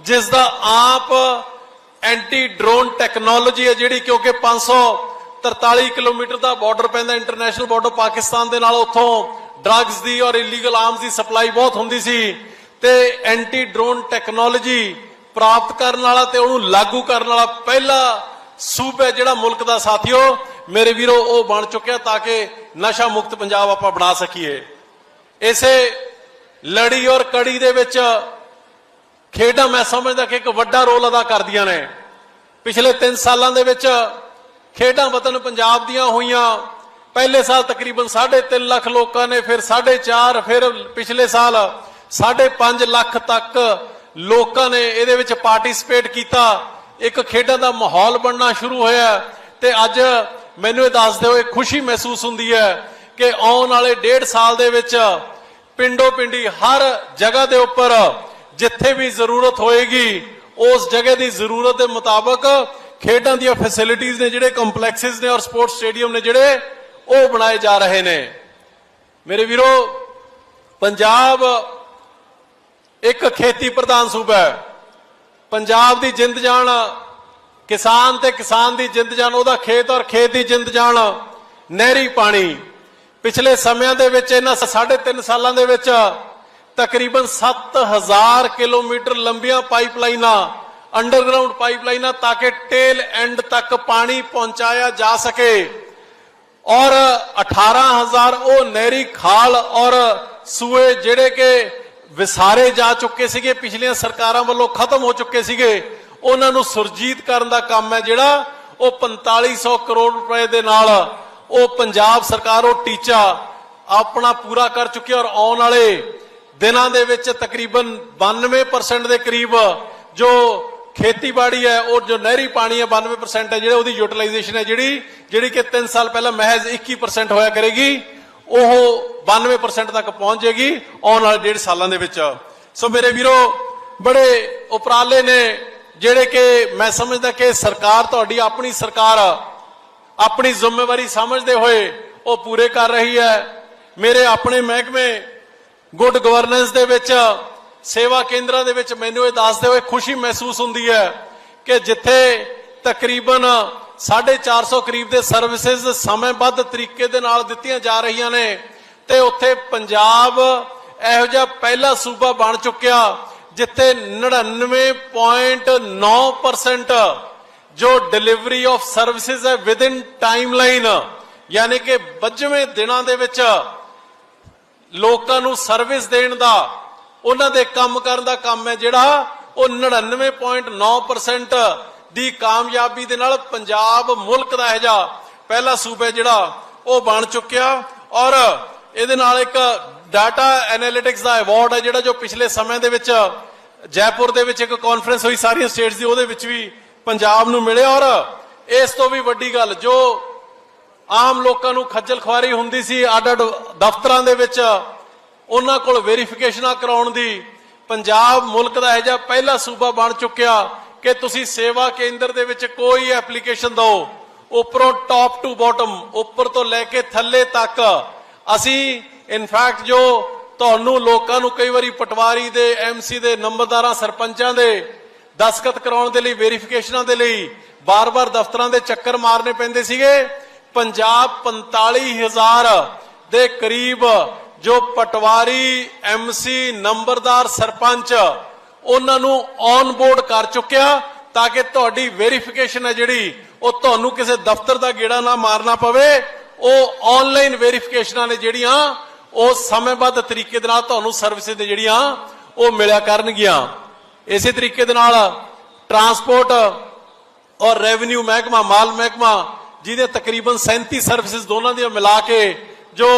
ਜਿਸ ਦਾ ਆਪ ਐਂਟੀ ਡਰੋਨ ਟੈਕਨੋਲੋਜੀ ਹੈ ਜਿਹੜੀ ਕਿਉਂਕਿ 543 ਕਿਲੋਮੀਟਰ ਦਾ ਬਾਰਡਰ ਪੈਂਦਾ, ਇੰਟਰਨੈਸ਼ਨਲ ਬਾਰਡਰ ਪਾਕਿਸਤਾਨ ਦੇ ਨਾਲ ਉੱਥੋਂ ਡਰੱਗਸ ਦੀ ਔਰ ਇਲੀਗਲ ਆਰਮਸ ਦੀ ਸਪਲਾਈ ਬਹੁਤ ਹੁੰਦੀ ਸੀ ਤੇ ਐਂਟੀ ਡਰੋਨ ਟੈਕਨੋਲੋਜੀ ਪ੍ਰਾਪਤ ਕਰਨ ਵਾਲਾ ਤੇ ਉਹਨੂੰ ਲਾਗੂ ਕਰਨ ਵਾਲਾ ਪਹਿਲਾ ਸੂਬਾ ਜਿਹੜਾ ਮੁਲਕ ਦਾ ਸਾਥੀਓ। ਮੇਰੇ ਵੀਰੋ, ਉਹ ਬਣ ਚੁੱਕਿਆ ਤਾਂ ਕਿ ਨਸ਼ਾ ਮੁਕਤ ਪੰਜਾਬ ਆਪਾਂ ਬਣਾ ਸਕੀਏ। ਇਸੇ ਲੜੀ ਔਰ ਕੜੀ ਦੇ ਵਿੱਚ ਖੇਡਾਂ ਮੈਂ ਸਮਝਦਾ ਕਿ ਇੱਕ ਵੱਡਾ ਰੋਲ ਅਦਾ ਕਰਦੀਆਂ ਨੇ। ਪਿਛਲੇ 3 ਸਾਲਾਂ ਦੇ ਵਿੱਚ ਖੇਡਾਂ ਵਤਨ ਪੰਜਾਬ ਦੀਆਂ ਹੋਈਆਂ। ਪਹਿਲੇ ਸਾਲ ਤਕਰੀਬਨ 3.5 ਲੱਖ ਲੋਕਾਂ ਨੇ, ਫਿਰ 4.5 ਫਿਰ ਪਿਛਲੇ ਸਾਲ 5.5 ਲੱਖ ਤੱਕ ਲੋਕਾਂ ਨੇ ਇਹਦੇ ਵਿੱਚ ਪਾਰਟਿਸਿਪੇਟ ਕੀਤਾ। ਇੱਕ ਖੇਡਾਂ ਦਾ ਮਾਹੌਲ ਬਣਨਾ ਸ਼ੁਰੂ ਹੋਇਆ ਤੇ ਅੱਜ ਮੈਨੂੰ ਇਹ ਦੱਸਦੇ ਹੋਏ ਖੁਸ਼ੀ ਮਹਿਸੂਸ ਹੁੰਦੀ ਹੈ ਕਿ ਆਉਣ ਵਾਲੇ ਡੇਢ ਸਾਲ ਦੇ ਵਿੱਚ ਪਿੰਡੋ ਪਿੰਡੀ ਹਰ ਜਗ੍ਹਾ ਦੇ ਉੱਪਰ ਜਿੱਥੇ ਵੀ ਜ਼ਰੂਰਤ ਹੋਏਗੀ, ਉਸ ਜਗ੍ਹਾ ਦੀ ਜ਼ਰੂਰਤ ਦੇ ਮੁਤਾਬਕ ਖੇਡਾਂ ਦੀਆਂ ਫੈਸਿਲਿਟੀਆਂ ਨੇ, ਜਿਹੜੇ ਕੰਪਲੈਕਸਿਸ ਨੇ ਔਰ ਸਪੋਰਟਸ ਸਟੇਡੀਅਮ ਨੇ, ਜਿਹੜੇ ਉਹ ਬਣਾਏ ਜਾ ਰਹੇ ਨੇ। ਮੇਰੇ ਵੀਰੋ, ਪੰਜਾਬ ਇੱਕ ਖੇਤੀ ਪ੍ਰਧਾਨ ਸੂਬਾ ਹੈ। ਪੰਜਾਬ ਦੀ ਜਿੰਦ ਜਾਨ, ਕਿਸਾਨ ਤੇ ਕਿਸਾਨ ਦੀ ਜਿੰਦ ਜਾਨ, ਉਹਦਾ ਖੇਤ ਔਰ ਖੇਤ ਦੀ ਜਿੰਦ ਜਾਨ, ਨਹਿਰੀ ਪਾਣੀ। ਪਿਛਲੇ ਸਮਿਆਂ ਦੇ ਵਿੱਚ, ਇਹਨਾਂ 3.5 ਸਾਲਾਂ ਦੇ ਵਿੱਚ ਤਕਰੀਬਨ 7000 ਕਿਲੋਮੀਟਰ ਲੰਬੀਆਂ ਪਾਈਪਲਾਈਨਾਂ, ਅੰਡਰਗਰਾਉਂਡ ਪਾਈਪਲਾਈਨਾਂ, ਤਾਂ ਕਿ ਟੇਲ ਐਂਡ ਤੱਕ ਪਾਣੀ ਪਹੁੰਚਾਇਆ ਜਾ ਸਕੇ। ਔਰ 18000 ਉਹ ਨਹਿਰੀ ਖਾਲ ਔਰ ਸੂਏ ਜਿਹੜੇ ਕਿ ਵਿਸਾਰੇ ਜਾ ਚੁੱਕੇ ਸੀਗੇ, ਪਿਛਲੀਆਂ ਸਰਕਾਰਾਂ ਵੱਲੋਂ ਖਤਮ ਹੋ ਚੁੱਕੇ ਸੀਗੇ, ਉਹਨਾਂ ਨੂੰ ਸੁਰਜੀਤ ਕਰਨ ਦਾ ਕੰਮ ਹੈ ਜਿਹੜਾ, ਉਹ 4500 ਕਰੋੜ ਰੁਪਏ ਦੇ ਨਾਲ ਉਹ ਪੰਜਾਬ ਸਰਕਾਰ, ਉਹ ਟੀਚਾ ਆਪਣਾ ਪੂਰਾ ਕਰ ਚੁੱਕੀ ਔਰ ਆਉਣ ਵਾਲੇ ਦਿਨਾਂ ਦੇ ਵਿੱਚ ਤਕਰੀਬਨ 92% ਦੇ ਕਰੀਬ ਜੋ ਖੇਤੀਬਾੜੀ ਹੈ, ਉਹ ਜੋ ਨਹਿਰੀ ਪਾਣੀ ਹੈ 92% ਹੈ, ਜਿਹੜੇ ਉਹਦੀ ਯੂਟਿਲਾਈਜੇਸ਼ਨ ਹੈ ਜਿਹੜੀ ਜਿਹੜੀ ਕਿ 3 ਸਾਲ ਪਹਿਲਾਂ ਮਹਿਜ਼ 21% ਹੋਇਆ ਕਰੇਗੀ, ਉਹ 92% ਤੱਕ ਪਹੁੰਚ ਜਾਏਗੀ, ਆਉਣ ਵਾਲੇ ਡੇਢ ਸਾਲਾਂ ਦੇ ਵਿੱਚ। ਸੋ ਮੇਰੇ ਵੀਰੋ, ਬੜੇ ਉਪਰਾਲੇ ਨੇ, ਜਿਹੜੇ ਕਿ ਮੈਂ ਸਮਝਦਾ ਕਿ ਸਰਕਾਰ ਤੁਹਾਡੀ, ਆਪਣੀ ਸਰਕਾਰ, ਆਪਣੀ ਜ਼ਿੰਮੇਵਾਰੀ ਸਮਝਦੇ ਹੋਏ ਉਹ ਪੂਰੇ ਕਰ ਰਹੀ ਹੈ। ਮੇਰੇ ਆਪਣੇ ਮਹਿਕਮੇ ਗੁੱਡ ਗਵਰਨੈਂਸ ਦੇ ਵਿੱਚ ਸੇਵਾ ਕੇਂਦਰਾਂ ਦੇ ਵਿੱਚ ਮੈਨੂੰ ਇਹ ਦੱਸਦੇ ਹੋਏ ਖੁਸ਼ੀ ਮਹਿਸੂਸ ਹੁੰਦੀ ਹੈ ਕਿ ਜਿੱਥੇ ਤਕਰੀਬਨ 450 ਕਰੀਬ ਦੇ ਸਰਵਿਸਿਜ਼ ਸਮੇਂਬੱਧ ਤਰੀਕੇ ਦੇ ਨਾਲ ਦਿੱਤੀਆਂ ਜਾ ਰਹੀਆਂ ਨੇ ਤੇ ਉੱਥੇ ਪੰਜਾਬ ਇਹੋ ਜਿਹਾ ਪਹਿਲਾ ਸੂਬਾ ਬਣ ਚੁੱਕਿਆ ਜਿੱਥੇ 99.9% ਜੋ ਡਿਲੀਵਰੀ ਆਫ ਸਰਵਿਸਿਜ਼ ਹੈ ਵਿਦ ਇਨ ਟਾਈਮ ਲਾਈਨ ਯਾਨੀ ਕਿ 25ਵੇਂ ਦਿਨਾਂ ਦੇ ਵਿੱਚ ਲੋਕਾਂ ਨੂੰ ਸਰਵਿਸ ਦੇਣ ਦਾ ਉਹਨਾਂ ਦੇ ਕੰਮ ਕਰਨ ਦਾ ਕੰਮ ਹੈ ਜਿਹੜਾ ਉਹ 99.9% ਦੀ ਕਾਮਯਾਬੀ ਦੇ ਨਾਲ ਪੰਜਾਬ ਮੁਲਕ ਦਾ ਹੈ ਜਾ ਪਹਿਲਾ ਸੂਬਾ ਜਿਹੜਾ ਉਹ ਬਣ ਚੁੱਕਿਆ ਔਰ ਇਹਦੇ ਨਾਲ ਇੱਕ ਡਾਟਾ ਐਨਾਲਿਟਿਕਸ ਦਾ ਅਵਾਰਡ ਹੈ ਜਿਹੜਾ ਜੋ ਪਿਛਲੇ ਸਮੇਂ ਦੇ ਵਿੱਚ ਜੈਪੁਰ ਦੇ ਵਿੱਚ ਇੱਕ ਕਾਨਫਰੰਸ ਹੋਈ ਸਾਰੀਆਂ ਸਟੇਟਸ ਦੀ, ਉਹਦੇ ਵਿੱਚ ਵੀ ਪੰਜਾਬ ਨੂੰ ਮਿਲਿਆ ਔਰ ਇਸ ਤੋਂ ਵੀ ਵੱਡੀ ਗੱਲ ਜੋ ਆਮ ਲੋਕਾਂ ਨੂੰ ਖੱਜਲ ਖੁਆਰੀ ਹੁੰਦੀ ਸੀ ਅੱਡ ਅੱਡ ਦਫ਼ਤਰਾਂ ਦੇ ਵਿੱਚ ਉਹਨਾਂ ਕੋਲ ਵੈਰੀਫਿਕੇਸ਼ਨਾਂ ਕਰਾਉਣ ਦੀ ਪੰਜਾਬ ਮੁਲਕ ਦਾ ਇਹ ਜਿਹਾ ਪਹਿਲਾ ਸੂਬਾ ਬਣ ਚੁੱਕਿਆ ਕਿ ਤੁਸੀਂ ਸੇਵਾ ਕੇਂਦਰ ਦੇ ਵਿੱਚ ਕੋਈ ਐਪਲੀਕੇਸ਼ਨ ਦਿਓ, ਉੱਪਰੋਂ ਟਾਪ ਟੂ ਬਾਟਮ ਉੱਪਰ ਤੋਂ ਲੈ ਕੇ ਥੱਲੇ ਤੱਕ। ਅਸੀਂ ਇਨਫੈਕਟ ਜੋ ਤੁਹਾਨੂੰ ਲੋਕਾਂ ਨੂੰ ਕਈ ਵਾਰੀ ਪਟਵਾਰੀ ਦੇ ਐਮਸੀ ਦੇ, ਨੰਬਰਦਾਰਾਂ, ਸਰਪੰਚਾਂ ਦੇ ਦਸਖਤ ਕਰਾਉਣ ਦੇ ਲਈ, ਵੈਰੀਫਿਕੇਸ਼ਨਾਂ ਦੇ ਲਈ ਬਾਰ-ਬਾਰ ਦਫ਼ਤਰਾਂ ਦੇ ਚੱਕਰ ਮਾਰਨੇ ਪੈਂਦੇ ਸੀਗੇ, ਪੰਜਾਬ 45000 ਦੇ ਕਰੀਬ ਜੋ ਪਟਵਾਰੀ ਐਮਸੀ ਨੰਬਰਦਾਰ ਸਰਪੰਚ ਉਹਨਾਂ ਨੂੰ ਔਨ ਬੋਰਡ ਕਰ ਚੁੱਕਿਆ ਤਾਂ ਕਿ ਤੁਹਾਡੀ ਵੈਰੀਫਿਕੇਸ਼ਨ ਹੈ ਜਿਹੜੀ, ਉਹ ਤੁਹਾਨੂੰ ਕਿਸੇ ਦਫ਼ਤਰ ਦਾ ਗੇੜਾ ਨਾ ਮਾਰਨਾ ਪਵੇ। ਉਹ ਆਨਲਾਈਨ ਵੈਰੀਫਿਕੇਸ਼ਨਾਂ ਨੇ ਜਿਹੜੀਆਂ, ਉਹ ਸਮੇਂਬੱਧ ਤਰੀਕੇ ਦੇ ਨਾਲ ਤੁਹਾਨੂੰ ਸਰਵਿਸਿਜ਼ ਨੇ ਜਿਹੜੀਆਂ, ਉਹ ਮਿਲਿਆ ਕਰਨਗੀਆਂ। ਇਸੇ ਤਰੀਕੇ ਦੇ ਨਾਲ ਟਰਾਂਸਪੋਰਟ ਔਰ ਰੈਵਨਿਊ ਮਹਿਕਮਾ, ਮਾਲ ਮਹਿਕਮਾ, ਜਿਹਦੇ ਤਕਰੀਬਨ 37 ਸਰਵਿਸਿਜ਼ ਦੋਨਾਂ ਦੀਆਂ ਮਿਲਾ ਕੇ ਜੋ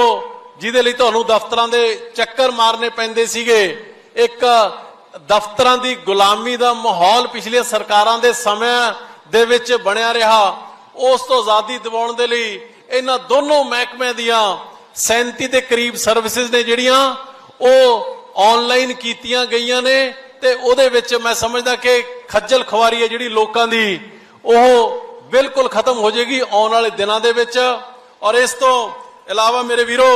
ਜਿਹਦੇ ਲਈ ਤੁਹਾਨੂੰ ਦਫ਼ਤਰਾਂ ਦੇ ਚੱਕਰ ਮਾਰਨੇ ਪੈਂਦੇ ਸੀਗੇ। ਇੱਕ ਦਫ਼ਤਰਾਂ ਦੀ ਗੁਲਾਮੀ ਦਾ ਮਾਹੌਲ ਪਿਛਲੀਆਂ ਸਰਕਾਰਾਂ ਦੇ ਸਮੇਂ ਦੇ ਵਿੱਚ ਬਣਿਆ ਰਿਹਾ। ਉਸ ਤੋਂ ਆਜ਼ਾਦੀ ਦਿਵਾਉਣ ਦੇ ਲਈ ਇਹਨਾਂ ਦੋਨੋਂ ਮਹਿਕਮਿਆਂ ਦੀਆਂ 37 ਦੇ ਕਰੀਬ ਸਰਵਿਸਿਜ਼ ਨੇ ਜਿਹੜੀਆਂ, ਉਹ ਆਨਲਾਈਨ ਕੀਤੀਆਂ ਗਈਆਂ ਨੇ ਤੇ ਉਹਦੇ ਵਿੱਚ ਮੈਂ ਸਮਝਦਾ ਕਿ ਖੱਜਲ ਖਵਾਰੀ ਹੈ ਜਿਹੜੀ ਲੋਕਾਂ ਦੀ, ਉਹ ਬਿਲਕੁਲ ਖਤਮ ਹੋ ਜਾਏਗੀ ਆਉਣ ਵਾਲੇ ਦਿਨਾਂ ਦੇ ਵਿੱਚ। ਔਰ ਇਸ ਤੋਂ ਇਲਾਵਾ ਮੇਰੇ ਵੀਰੋ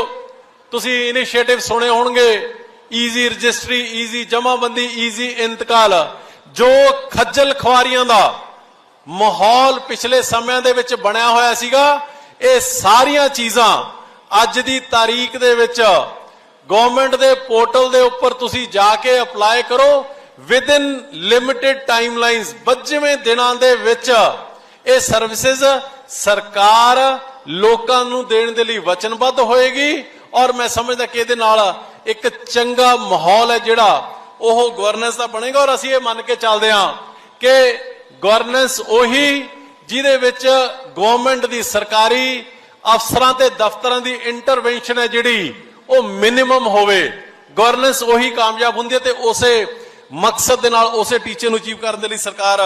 ਤੁਸੀਂ ਇਨੀਸ਼ੀਏਟਿਵ ਸੁਣੇ ਹੋਣਗੇ। ਈਜ਼ੀ ਰਜਿਸਟਰੀ ਈਜ਼ੀ ਜਮਾਬੰਦੀ ਈਜ਼ੀ ਇੰਤਕਾਲ। ਜੋ ਖੱਜਲ ਖਵਾਰੀਆਂ ਦਾ ਮਾਹੌਲ ਪਿਛਲੇ ਸਮਿਆਂ ਦੇ ਵਿੱਚ ਬਣਿਆ ਹੋਇਆ ਸੀਗਾ, ਇਹ ਸਾਰੀਆਂ ਚੀਜ਼ਾਂ ਅੱਜ ਦੀ ਤਾਰੀਖ ਦੇ ਵਿੱਚ ਗਵਰਨਮੈਂਟ ਦੇ ਪੋਰਟਲ ਦੇ ਉੱਪਰ ਤੁਸੀਂ ਜਾ ਕੇ ਅਪਲਾਈ ਕਰੋ। ਵਿਦ ਇਨ ਲਿਮਿਟਿਡ ਟਾਈਮਲਾਈਨਸ 25ਵੇਂ ਦਿਨਾਂ ਦੇ ਵਿੱਚ ਇਹ ਸਰਵਿਸਿਜ਼ ਸਰਕਾਰ ਲੋਕਾਂ ਨੂੰ ਦੇਣ ਦੇ ਲਈ ਵਚਨਬੱਧ ਹੋਏਗੀ। ਔਰ ਮੈਂ ਸਮਝਦਾ ਕਿ ਇਹਦੇ ਨਾਲ ਇੱਕ ਚੰਗਾ ਮਾਹੌਲ ਹੈ ਜਿਹੜਾ ਉਹ ਗਵਰਨੈਂਸ ਦਾ ਬਣੇਗਾ। ਔਰ ਅਸੀਂ ਇਹ ਮੰਨ ਕੇ ਚੱਲਦੇ ਹਾਂ ਕਿ ਗਵਰਨੈਂਸ ਉਹੀ ਜਿਹਦੇ ਵਿੱਚ ਗਵਰਨਮੈਂਟ ਦੀ ਸਰਕਾਰੀ ਅਫਸਰਾਂ ਤੇ ਦਫ਼ਤਰਾਂ ਦੀ ਇੰਟਰਵੈਂਸ਼ਨ ਹੈ ਜਿਹੜੀ ਉਹ ਮਿਨੀਮਮ ਹੋਵੇ। ਗਵਰਨੈਂਸ ਉਹੀ ਕਾਮਯਾਬ ਹੁੰਦੀ ਹੈ ਤੇ ਉਸੇ ਮਕਸਦ ਦੇ ਨਾਲ ਉਸੇ ਟੀਚੇ ਨੂੰ ਅਚੀਵ ਕਰਨ ਦੇ ਲਈ ਸਰਕਾਰ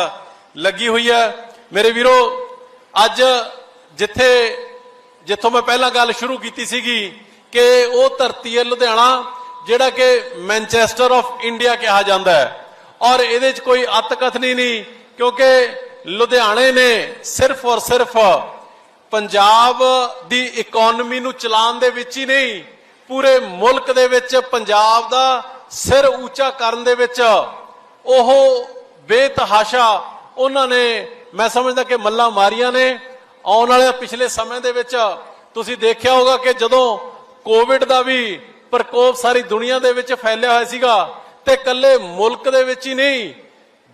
ਲੱਗੀ ਹੋਈ ਹੈ। ਮੇਰੇ ਵੀਰੋ, ਅੱਜ ਜਿੱਥੇ ਜਿੱਥੋਂ ਮੈਂ ਪਹਿਲਾਂ ਗੱਲ ਸ਼ੁਰੂ ਕੀਤੀ ਸੀਗੀ ਕਿ ਉਹ ਧਰਤੀ ਹੈ ਲੁਧਿਆਣਾ, ਜਿਹੜਾ ਕਿ ਮੈਨਚੈਸਟਰ ਆਫ ਇੰਡੀਆ ਕਿਹਾ ਜਾਂਦਾ ਹੈ। ਔਰ ਇਹਦੇ 'ਚ ਕੋਈ ਅੱਤ ਨਹੀਂ, ਕਿਉਂਕਿ ਲੁਧਿਆਣੇ ਨੇ ਸਿਰਫ ਔਰ ਸਿਰਫ ਪੰਜਾਬ ਦੀ ਇਕਨੋਮੀ ਨੂੰ ਚਲਾਉਣ ਦੇ ਵਿੱਚ ਹੀ ਨਹੀਂ, ਪੂਰੇ ਮੁਲਕ ਦੇ ਵਿੱਚ ਪੰਜਾਬ ਦਾ ਸਿਰ ਉੱਚਾ ਕਰਨ ਦੇ ਵਿੱਚ ਉਹ ਬੇਤਹਾਸ਼ਾ ਉਹਨਾਂ ਨੇ, ਮੈਂ ਸਮਝਦਾ ਕਿ ਮੱਲਾ ਮਾਰੀਆਂ ਨੇ। ਆਉਣ ਵਾਲੇ ਪਿਛਲੇ ਸਮੇਂ ਦੇ ਵਿੱਚ ਤੁਸੀਂ ਦੇਖਿਆ ਹੋਗਾ ਕਿ ਜਦੋਂ ਕੋਵਿਡ ਦਾ ਵੀ ਪ੍ਰਕੋਪ ਸਾਰੀ ਦੁਨੀਆ ਦੇ ਵਿੱਚ ਫੈਲਿਆ ਹੋਇਆ ਸੀਗਾ ਤੇ ਕੱਲੇ ਮੁਲਕ ਦੇ ਵਿੱਚ ਹੀ ਨਹੀਂ,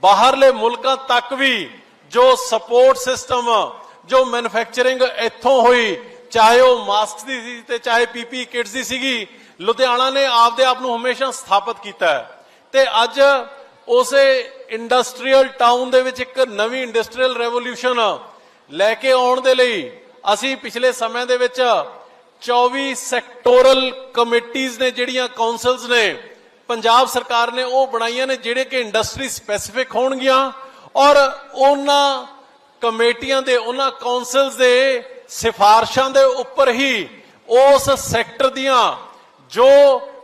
ਬਾਹਰਲੇ ਮੁਲਕਾਂ ਤੱਕ ਵੀ ਜੋ ਸਪੋਰਟ ਸਿਸਟਮ ਜੋ ਮੈਨੂਫੈਕਚਰਿੰਗ ਇੱਥੋਂ ਹੋਈ, ਚਾਹੇ ਉਹ ਮਾਸਕ ਦੀ ਸੀ ਤੇ ਚਾਹੇ ਪੀਪੀ ਕਿਟਸ ਦੀ ਸੀਗੀ, ਲੁਧਿਆਣਾ ਨੇ ਆਪਦੇ ਆਪ ਨੂੰ ਹਮੇਸ਼ਾ ਸਥਾਪਿਤ ਕੀਤਾ ਹੈ। ਤੇ ਅੱਜ ਉਸੇ ਇੰਡਸਟਰੀਅਲ ਟਾਊਨ ਦੇ ਵਿੱਚ ਇੱਕ ਨਵੀਂ ਇੰਡਸਟਰੀਅਲ ਰੈਵੋਲੂਸ਼ਨ ਲੈ ਕੇ ਆਉਣ ਦੇ ਲਈ ਅਸੀਂ ਪਿਛਲੇ ਸਮੇਂ ਦੇ ਵਿੱਚ 24 ਸੈਕਟੋਰਲ ਕਮੇਟੀਆਂ ਨੇ ਜਿਹੜੀਆਂ ਕਾਉਂਸਲਸ ਨੇ, ਪੰਜਾਬ ਸਰਕਾਰ ਨੇ ਉਹ ਬਣਾਈਆਂ ਨੇ ਜਿਹੜੇ ਕਿ ਇੰਡਸਟਰੀ ਸਪੈਸੀਫਿਕ ਹੋਣਗੀਆਂ ਔਰ ਉਹਨਾਂ ਕਮੇਟੀਆਂ ਦੇ, ਉਹਨਾਂ ਕਾਉਂਸਲਸ ਦੇ ਸਿਫਾਰਸ਼ਾਂ ਦੇ ਉੱਪਰ ਹੀ ਉਸ ਸੈਕਟਰ ਦੀਆਂ ਜੋ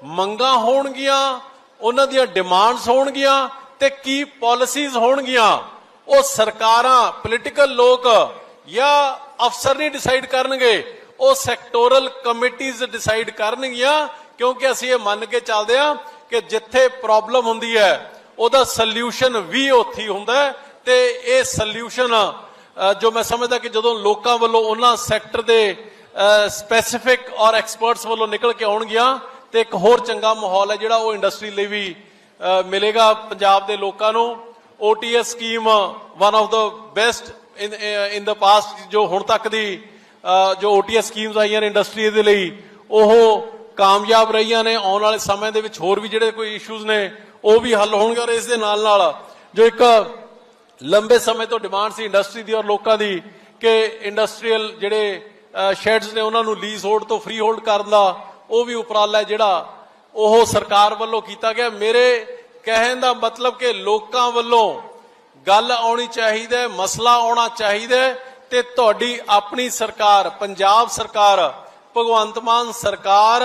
ਮੰਗਾਂ ਹੋਣਗੀਆਂ, ਉਹਨਾਂ ਦੀਆਂ ਡਿਮਾਂਡਸ ਹੋਣਗੀਆਂ ਤੇ ਕੀ ਪਾਲਿਸੀਜ਼ ਹੋਣਗੀਆਂ, ਉਹ ਸਰਕਾਰਾਂ ਪੋਲੀਟੀਕਲ ਲੋਕ ਜਾਂ ਅਫਸਰ ਨਹੀਂ ਡਿਸਾਈਡ ਕਰਨਗੇ। ਉਹ ਸੈਕਟੋਰਲ ਕਮੇਟੀਆਂ ਡਿਸਾਈਡ ਕਰਨਗੀਆਂ, ਕਿਉਂਕਿ ਅਸੀਂ ਇਹ ਮੰਨ ਕੇ ਚੱਲਦੇ ਹਾਂ ਕਿ ਜਿੱਥੇ ਪ੍ਰੋਬਲਮ ਹੁੰਦੀ ਹੈ, ਉਹਦਾ ਸੋਲੂਸ਼ਨ ਵੀ ਉੱਥੇ ਹੁੰਦਾ ਹੈ ਤੇ ਇਹ ਸੋਲੂਸ਼ਨ ਜੋ ਮੈਂ ਸਮਝਦਾ ਕਿ ਜਦੋਂ ਲੋਕਾਂ ਵੱਲੋਂ ਉਹਨਾਂ ਸੈਕਟਰ ਦੇ ਸਪੈਸੀਫਿਕ ਔਰ ਐਕਸਪਰਟਸ ਵੱਲੋਂ ਨਿਕਲ ਕੇ ਆਉਣਗੀਆਂ ਤੇ ਇੱਕ ਹੋਰ ਚੰਗਾ ਮਾਹੌਲ ਹੈ ਜਿਹੜਾ ਉਹ ਇੰਡਸਟਰੀ ਲਈ ਵੀ ਮਿਲੇਗਾ ਪੰਜਾਬ ਦੇ ਲੋਕਾਂ ਨੂੰ। OTS scheme one of the best in in the past ਜੋ ਹੁਣ ਤੱਕ ਦੀ ਜੋ OTS ਸਕੀਮਸ ਆਈਆਂ ਨੇ ਇੰਡਸਟਰੀ ਦੇ ਲਈ, ਉਹ ਕਾਮਯਾਬ ਰਹੀਆਂ ਨੇ। ਆਉਣ ਵਾਲੇ ਸਮੇਂ ਦੇ ਵਿੱਚ ਹੋਰ ਵੀ ਜਿਹੜੇ ਕੋਈ ਇਸ਼ੂਜ਼ ਨੇ, ਉਹ ਵੀ ਹੱਲ ਹੋਣਗੇ ਔਰ ਇਸ ਦੇ ਨਾਲ ਨਾਲ ਜੋ ਇੱਕ ਲੰਬੇ ਸਮੇਂ ਤੋਂ ਡਿਮਾਂਡ ਸੀ ਇੰਡਸਟਰੀ ਦੀ ਔਰ ਲੋਕਾਂ ਦੀ ਕਿ ਇੰਡਸਟਰੀਅਲ ਜਿਹੜੇ ਸ਼ੈਡਸ ਨੇ ਉਹਨਾਂ ਨੂੰ ਲੀਜ਼ ਹੋਲਡ ਤੋਂ ਫ੍ਰੀ ਹੋਲਡ ਕਰਨ ਦਾ, ਉਹ ਵੀ ਉਪਰਾਲਾ ਜਿਹੜਾ ਉਹ ਸਰਕਾਰ ਵੱਲੋਂ ਕੀਤਾ ਗਿਆ। ਮੇਰੇ ਕਹਿਣ ਦਾ ਮਤਲਬ ਕਿ ਲੋਕਾਂ ਵੱਲੋਂ ਗੱਲ ਆਉਣੀ ਚਾਹੀਦੀ ਹੈ, ਮਸਲਾ ਆਉਣਾ ਚਾਹੀਦਾ ਤੇ ਤੁਹਾਡੀ ਆਪਣੀ ਸਰਕਾਰ, ਪੰਜਾਬ ਸਰਕਾਰ, ਭਗਵੰਤ ਮਾਨ ਸਰਕਾਰ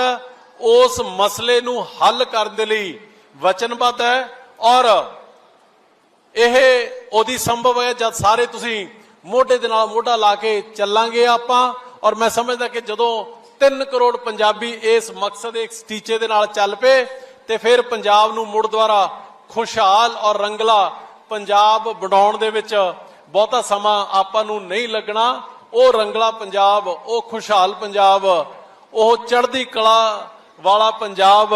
ਉਸ ਮਸਲੇ ਨੂੰ ਹੱਲ ਕਰਨ ਦੇ ਲਈ ਵਚਨਬੱਧ ਹੈ ਔਰ ਇਹ ਉਹਦੀ ਸੰਭਵ ਹੈ ਜਦ ਸਾਰੇ ਤੁਸੀਂ ਮੋਢੇ ਦੇ ਨਾਲ ਮੋਢਾ ਲਾ ਕੇ ਚੱਲਾਂਗੇ ਆਪਾਂ ਔਰ ਮੈਂ ਸਮਝਦਾ ਕਿ ਜਦੋਂ 3 ਕਰੋੜ ਪੰਜਾਬੀ ਇਸ ਮਕਸਦ ਇਸ ਟੀਚੇ ਦੇ ਨਾਲ ਚੱਲ ਪਏ ਤੇ ਫਿਰ ਪੰਜਾਬ ਨੂੰ ਮੁੜ ਦੁਆਰਾ ਖੁਸ਼ਹਾਲ ਔਰ ਰੰਗਲਾ ਪੰਜਾਬ ਬਣਾਉਣ ਦੇ ਵਿੱਚ ਬਹੁਤਾ ਸਮਾਂ ਆਪਾਂ ਨੂੰ ਨਹੀਂ ਲੱਗਣਾ। ਉਹ ਰੰਗਲਾ ਪੰਜਾਬ, ਉਹ ਖੁਸ਼ਹਾਲ ਪੰਜਾਬ, ਉਹ ਚੜ੍ਹਦੀ ਕਲਾ ਵਾਲਾ ਪੰਜਾਬ,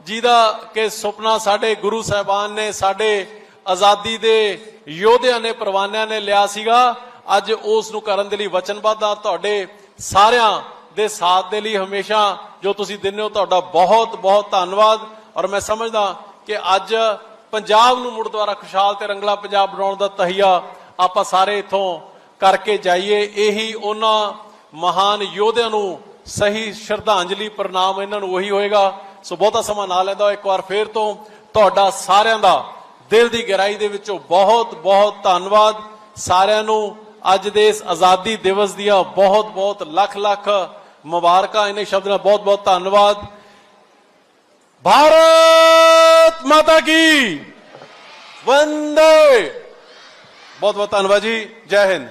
ਜਿਹਦਾ ਕਿ ਸੁਪਨਾ ਸਾਡੇ ਗੁਰੂ ਸਾਹਿਬਾਨ ਨੇ, ਸਾਡੇ ਆਜ਼ਾਦੀ ਦੇ ਯੋਧਿਆਂ ਨੇ, ਪ੍ਰਵਾਨਿਆਂ ਨੇ ਲਿਆ ਸੀਗਾ। ਅੱਜ ਉਸ ਨੂੰ ਕਰਨ ਦੇ ਲਈ ਵਚਨਬੱਧ ਆ। ਤੁਹਾਡੇ ਸਾਰਿਆਂ ਦੇ ਸਾਥ ਦੇ ਲਈ ਹਮੇਸ਼ਾ ਜੋ ਤੁਸੀਂ ਦਿੰਦੇ ਹੋ, ਤੁਹਾਡਾ ਬਹੁਤ ਬਹੁਤ ਧੰਨਵਾਦ। ਔਰ ਮੈਂ ਸਮਝਦਾ ਕਿ ਅੱਜ ਪੰਜਾਬ ਨੂੰ ਮੁੜ ਦੁਆਰਾ ਖੁਸ਼ਹਾਲ ਤੇ ਰੰਗਲਾ ਪੰਜਾਬ ਬਣਾਉਣ ਦਾ ਤਹੀਆ ਆਪਾਂ ਸਾਰੇ ਇਥੋਂ ਕਰਕੇ ਜਾਈਏ। ਇਹੀ ਉਹਨਾਂ ਮਹਾਨ ਯੋਧਿਆਂ ਨੂੰ ਸਹੀ ਸ਼ਰਧਾਂਜਲੀ, ਪ੍ਰਣਾਮ ਇਹਨਾਂ ਨੂੰ ਉਹੀ ਹੋਏਗਾ। ਸੋ ਬਹੁਤਾ ਸਮਾਂ ਨਾ ਲੈਂਦਾ ਇੱਕ ਵਾਰ ਫੇਰ ਤੋਂ ਤੁਹਾਡਾ ਸਾਰਿਆਂ ਦਾ ਦਿਲ ਦੀ ਗਹਿਰਾਈ ਦੇ ਵਿੱਚੋਂ ਬਹੁਤ ਬਹੁਤ ਧੰਨਵਾਦ। ਸਾਰਿਆਂ ਨੂੰ ਅੱਜ ਦੇ ਇਸ ਆਜ਼ਾਦੀ ਦਿਵਸ ਦੀਆਂ ਬਹੁਤ ਬਹੁਤ ਲੱਖ ਲੱਖ ਮੁਬਾਰਕਾਂ। ਇਹਨੇ ਸ਼ਬਦ ਨਾਲ ਬਹੁਤ ਬਹੁਤ ਧੰਨਵਾਦ। ਭਾਰਤ ਮਾਤਾ ਕੀ! ਵੰਦੇ ਬਹੁਤ ਬਹੁਤ ਧੰਨਵਾਦ ਜੀ ਜੈ ਹਿੰਦ।